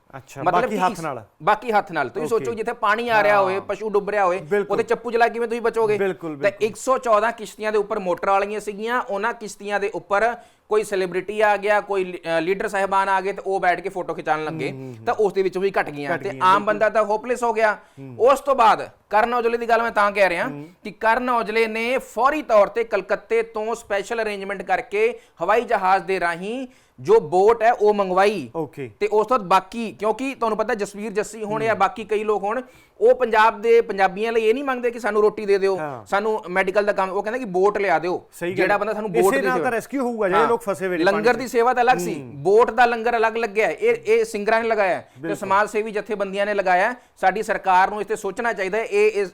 ਬਾਕੀ ਕਿ ਹੱਥ ਨਾਲ। ਬਾਕੀ ਹੱਥ ਨਾਲ। ਤੁਸੀਂ ਸੋਚੋ ਜਿੱਥੇ ਪਾਣੀ ਆ ਰਿਹਾ ਹੋਵੇ ਪਸ਼ੂ ਡੁੱਬ ਰਿਹਾ ਹੋਵੇ। ਉਹਦੇ ਚੱਪੂ ਜਲਾ ਕਿਵੇਂ ਤੁਸੀਂ ਬਚੋਗੇ? ਤੇ 114 ਕਿਸ਼ਤੀਆਂ ਦੇ ਉੱਪਰ ਮੋਟਰ ਵਾਲੀਆਂ ਸੀਗੀਆਂ ਉਹਨਾਂ ਕਿਸ਼ਤੀਆਂ ਦੇ ਉੱਪਰ ਕੋਈ ਸੈਲੀਬ੍ਰਿਟੀ ਆ ਗਿਆ ਕੋਈ ਲੀਡਰ ਸਾਹਿਬਾਨ ਆ ਗਏ ਤੇ ਉਹ ਬੈਠ ਕੇ ਫੋਟੋ ਖਿਚਾਉਣ ਲੱਗੇ ਤਾਂ ਉਸ ਦੇ ਵਿੱਚੋਂ ਵੀ ਘਟ ਗਈਆਂ ਤੇ ਆਮ ਬੰਦਾ ਤਾਂ ਹੋਪਲੈਸ ਹੋ ਗਿਆ। ਉਸ ਤੋਂ ਬਾਅਦ ਕਰਨ ਔਜਲੇ ਦੀ ਗੱਲ ਮੈਂ ਤਾਂ ਕਹਿ ਰਿਹਾ ਕਿ ਕਰਨ ਔਜਲੇ ਨੇ ਫੌਰੀ ਤੌਰ ਤੇ ਕਲਕੱਤੇ ਤੋਂ ਸਪੈਸ਼ਲ ਅਰੇਂਜਮੈਂਟ ਕਰਕੇ ਹਵਾਈ ਜਹਾਜ਼ ਦੇ ਰਾਹੀਂ ਜੋ ਬੋਟ ਹੈ ਉਹ ਮੰਗਵਾਈ ਓਕੇ ਤੇ ਉਸ ਤੋਂ ਬਾਅਦ ਬਾਕੀ ਕਿਉਂਕਿ ਤੁਹਾਨੂੰ ਪਤਾ ਜਸਵੀਰ ਜੱਸੀ ਹੋਣ ਜਾਂ ਬਾਕੀ ਕਈ ਲੋਕ ਹੋਣ ਉਹ ਪੰਜਾਬ ਦੇ ਪੰਜਾਬੀਆਂ ਲਈ ਇਹ ਨਹੀਂ ਮੰਗਦੇ ਕਿ ਸਾਨੂੰ ਰੋਟੀ ਦੇ ਦਿਓ। ਸਾਨੂੰ ਮੈਡੀਕਲ ਦਾ ਕੰਮ ਉਹ ਕਹਿੰਦਾ ਕਿ ਬੋਟ ਲਿਆ ਦਿਓ ਜਿਹੜਾ। ਬੰਦਾ ਸਾਨੂੰ ਬੋਟ ਦੀ ਨਾਲ ਸੇਵਾ- ਤਾਂ rescue ਹੋਊਗਾ, ਜਿਹੜੇ। ਲੋਕ ਫਸੇ ਹੋਏ ਨੇ ਲੰਗਰ ਦੀ ਸੇਵਾ ਤਾਂ ਅਲੱਗ ਸੀ ਬੋਟ ਦਾ ਲੰਗਰ ਅਲੱਗ ਲੱਗਿਆ। ਇਹ ਇਹ ਸਿੰਗਰਾਂ ਨੇ ਲਗਾਇਆ ਤੇ ਸਮਾਜ ਸੇਵੀ ਜਥੇਬੰਦੀਆਂ ਨੇ ਲਗਾਇਆ। ਸਾਡੀ ਸਰਕਾਰ ਨੂੰ ਇਸ ਤੇ ਸੋਚਣਾ ਚਾਹੀਦਾ ਇਹ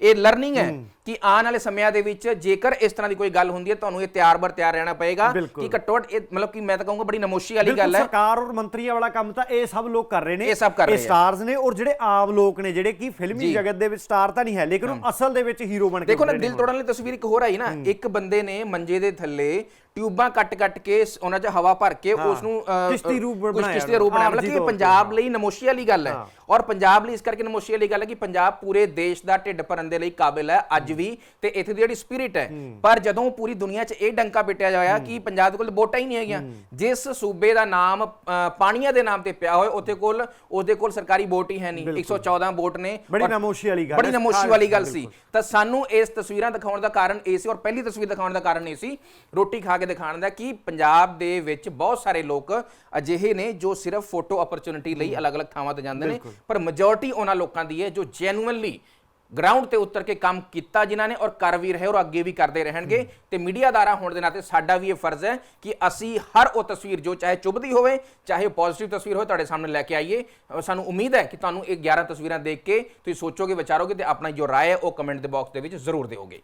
ਇਹ ਲਰਨਿੰਗ ਹੈ ਕਿ ਆਉਣ ਵਾਲੇ ਸਮਿਆਂ ਦੇ ਵਿੱਚ ਜੇਕਰ ਇਸ ਤਰ੍ਹਾਂ ਦੀ ਕੋਈ ਗੱਲ ਹੁੰਦੀ ਹੈ ਤੁਹਾਨੂੰ ਇਹ ਤਿਆਰ ਬਰ ਤਿਆਰ ਰਹਿਣਾ ਪਏਗਾ। ਕਿ ਘੱਟੋ ਘੱਟ ਇਹ ਮਤਲਬ ਕਿ ਮੈਂ ਤਾਂ ਕਹੂੰਗਾ ਬੜੀ ਨਮੋਸ਼ੀ ਵਾਲੀ ਗੱਲ ਹੈ ਸਰਕਾਰ ਔਰ ਮੰਤਰੀਆਂ ਵਾਲਾ ਕੰਮ ਤਾਂ ਇਹ ਸਭ ਲੋਕ ਕਰ ਰਹੇ ਨੇ ਇਹ ਸਭ ਕਰ ਰਹੇ ਆ। ਸਟਾਰਸ ਨੇ ਔਰ ਜਿਹੜੇ ਆਮ ਲੋਕ ਨੇ ਜਿਹੜੇ ਕਿ ਫਿਲਮੀ ਜੀ। ਜਗਤ ਦੇ ਵਿੱਚ ਸਟਾਰ ਤਾਂ ਨਹੀਂ ਹੈ ਲੇਕਿਨ ਉਹ ਅਸਲ ਦੇ ਵਿੱਚ ਹੀਰੋ ਬਣ ਕੇ ਦੇਖੋ ਨਾ ਉੱਭਰੇ ਨੇ ਦਿਲ ਤੋੜਨ ਵਾਲੀ ਤਸਵੀਰ ਇੱਕ ਹੋਰ ਆਈ ਨਾ ਇੱਕ ਬੰਦੇ ਨੇ ਮੰਜੇ ਦੇ ਥੱਲੇ ਟਿਊਬਾਂ ਕੱਟ-ਕੱਟ ਕੇ ਸ- ਉਹਨਾਂ 'ਚ ਹਵਾ ਭਰ ਕੇ ਉਸ ਨੂੰ ਅ, ਕਿਸ਼ਤੀ ਰੂਪ ਬਣਾਇਆ ਕਿਸ਼ਤੀ ਦਾ ਰੂਪ ਬਣਾਇਆ। ਮਤਲਬ ਕਿ ਇਹ ਤੌਰ ਤੇ, ਪੰਜਾਬ ਲਈ ਨਮੋਸ਼ੀ ਵਾਲੀ ਗੱਲ ਹੈ। ਔਰ ਪੰਜਾਬ ਲਈ ਇਸ ਕਰਕੇ ਨਮੋਸ਼ੀ ਵਾਲੀ ਗੱਲ ਹੈ ਕਿ ਪੰਜਾਬ ਪੂਰੇ ਦੇਸ਼ ਦਾ ਢਿੱਡ ਭਰਨ ਦੇ ਲਈ ਕਾਬਿਲ ਹੈ ਅੱਜ ਵੀ ਤੇ ਇੱਥੇ ਦੀ ਜਿਹੜੀ ਸਪਿਰਿਟ ਹੈ। ਪਰ ਜਦੋਂ ਪੂਰੀ ਦੁਨੀਆ 'ਚ ਇਹ ਡੰਕਾ ਪਿੱਟਿਆ ਜਾਇਆ ਕਿ ਪੰਜਾਬ ਦੇ ਕੋਲ ਵੋਟਾਂ ਹੀ ਨਹੀਂ ਹੈਗੀਆਂ। ਜਿਸ ਸੂਬੇ ਦਾ ਨਾਮ ਅ, ਪਾਣੀਆਂ ਦੇ ਨਾਮ ਤੇ ਪਿਆ ਹੋਇਆ ਉੱਥੇ ਕੋਲ ਉਹਦੇ ਕੋਲ ਸਰਕਾਰੀ ਵੋਟ ਹੀ ਹੈ ਨਹੀਂ। 114 ਵੋਟ ਨੇ ਬੜੀ ਔਰ ਨਮੋਸ਼ੀ ਵਾਲੀ ਗੱਲ ਬੜੀ ਹੈ। ਨਮੋਸ਼ੀ ਵਾਲੀ ਗੱਲ। ਸੀ। ਤਾਂ ਸਾਨੂੰ ਇਸ ਤਸਵੀਰਾਂ ਦਿਖਾਉਣ ਦਾ ਕਾਰਨ ਇਹ ਸੀ ਔਰ ਪਹਿਲੀ ਤਸਵੀਰ ਦਿਖਾਉਣ ਦਾ ਕਾਰਨ ਇਹ ਸੀ। ਰੋਟੀ ਖਾ ਕੇ ਦਿਖਾਉਣ ਦਾ ਕਿ ਪੰਜਾਬ ਦੇ ਵਿੱਚ ਬਹੁਤ ਸਾਰੇ ਲੋਕ ਅਜਿਹੇ ਨੇ ਜੋ ਸਿਰਫ ਫੋਟੋ ਓਪਰਚੁਨਿਟੀ ਲਈ ਅਲੱਗ-ਅਲੱਗ ਥਾਵਾਂ ਤੇ ਜਾਂਦੇ ਨੇ। ਪਰ ਮੈਜੋਰਟੀ ਉਹਨਾਂ ਲੋਕਾਂ ਦੀ ਹੈ ਜੋ ਜੈਨੂਇਨਲੀ ਗਰਾਊਂਡ ਤੇ ਉਤਰ ਕੇ ਕੰਮ ਕੀਤਾ ਜਿਨ੍ਹਾਂ ਨੇ ਔਰ ਕਰ ਵੀ ਰਹੇ ਔਰ ਅੱਗੇ ਵੀ ਕਰਦੇ ਰਹਿਣਗੇ। ਤੇ ਮੀਡੀਆਦਾਰਾ ਹੋਣ ਦੇ ਨਾਤੇ ਸਾਡਾ ਵੀ ਇਹ ਫਰਜ਼ ਹੈ ਕਿ ਅਸੀਂ ਹਰ ਉਹ ਤਸਵੀਰ ਜੋ ਚਾਹੇ ਚੁਭਦੀ ਹੋਵੇ ਚਾਹੇ ਪੋਜ਼ਿਟਿਵ ਤਸਵੀਰ ਹੋਵੇ ਤੁਹਾਡੇ ਸਾਹਮਣੇ ਲੈ ਕੇ ਆਈਏ। ਸਾਨੂੰ ਉਮੀਦ ਹੈ ਕਿ ਤੁਹਾਨੂੰ ਇਹ 11 ਤਸਵੀਰਾਂ ਦੇਖ ਕੇ ਤੁਸੀਂ ਸੋਚੋਗੇ ਵਿਚਾਰੋਗੇ ਤੇ ਆਪਣਾ ਜੋ ਰਾਏ ਹੈ ਉਹ ਕਮੈਂਟ ਦੇ ਬਾਕਸ ਦੇ ਵਿੱਚ ਜ਼ਰੂਰ ਦਿਓਗੇ।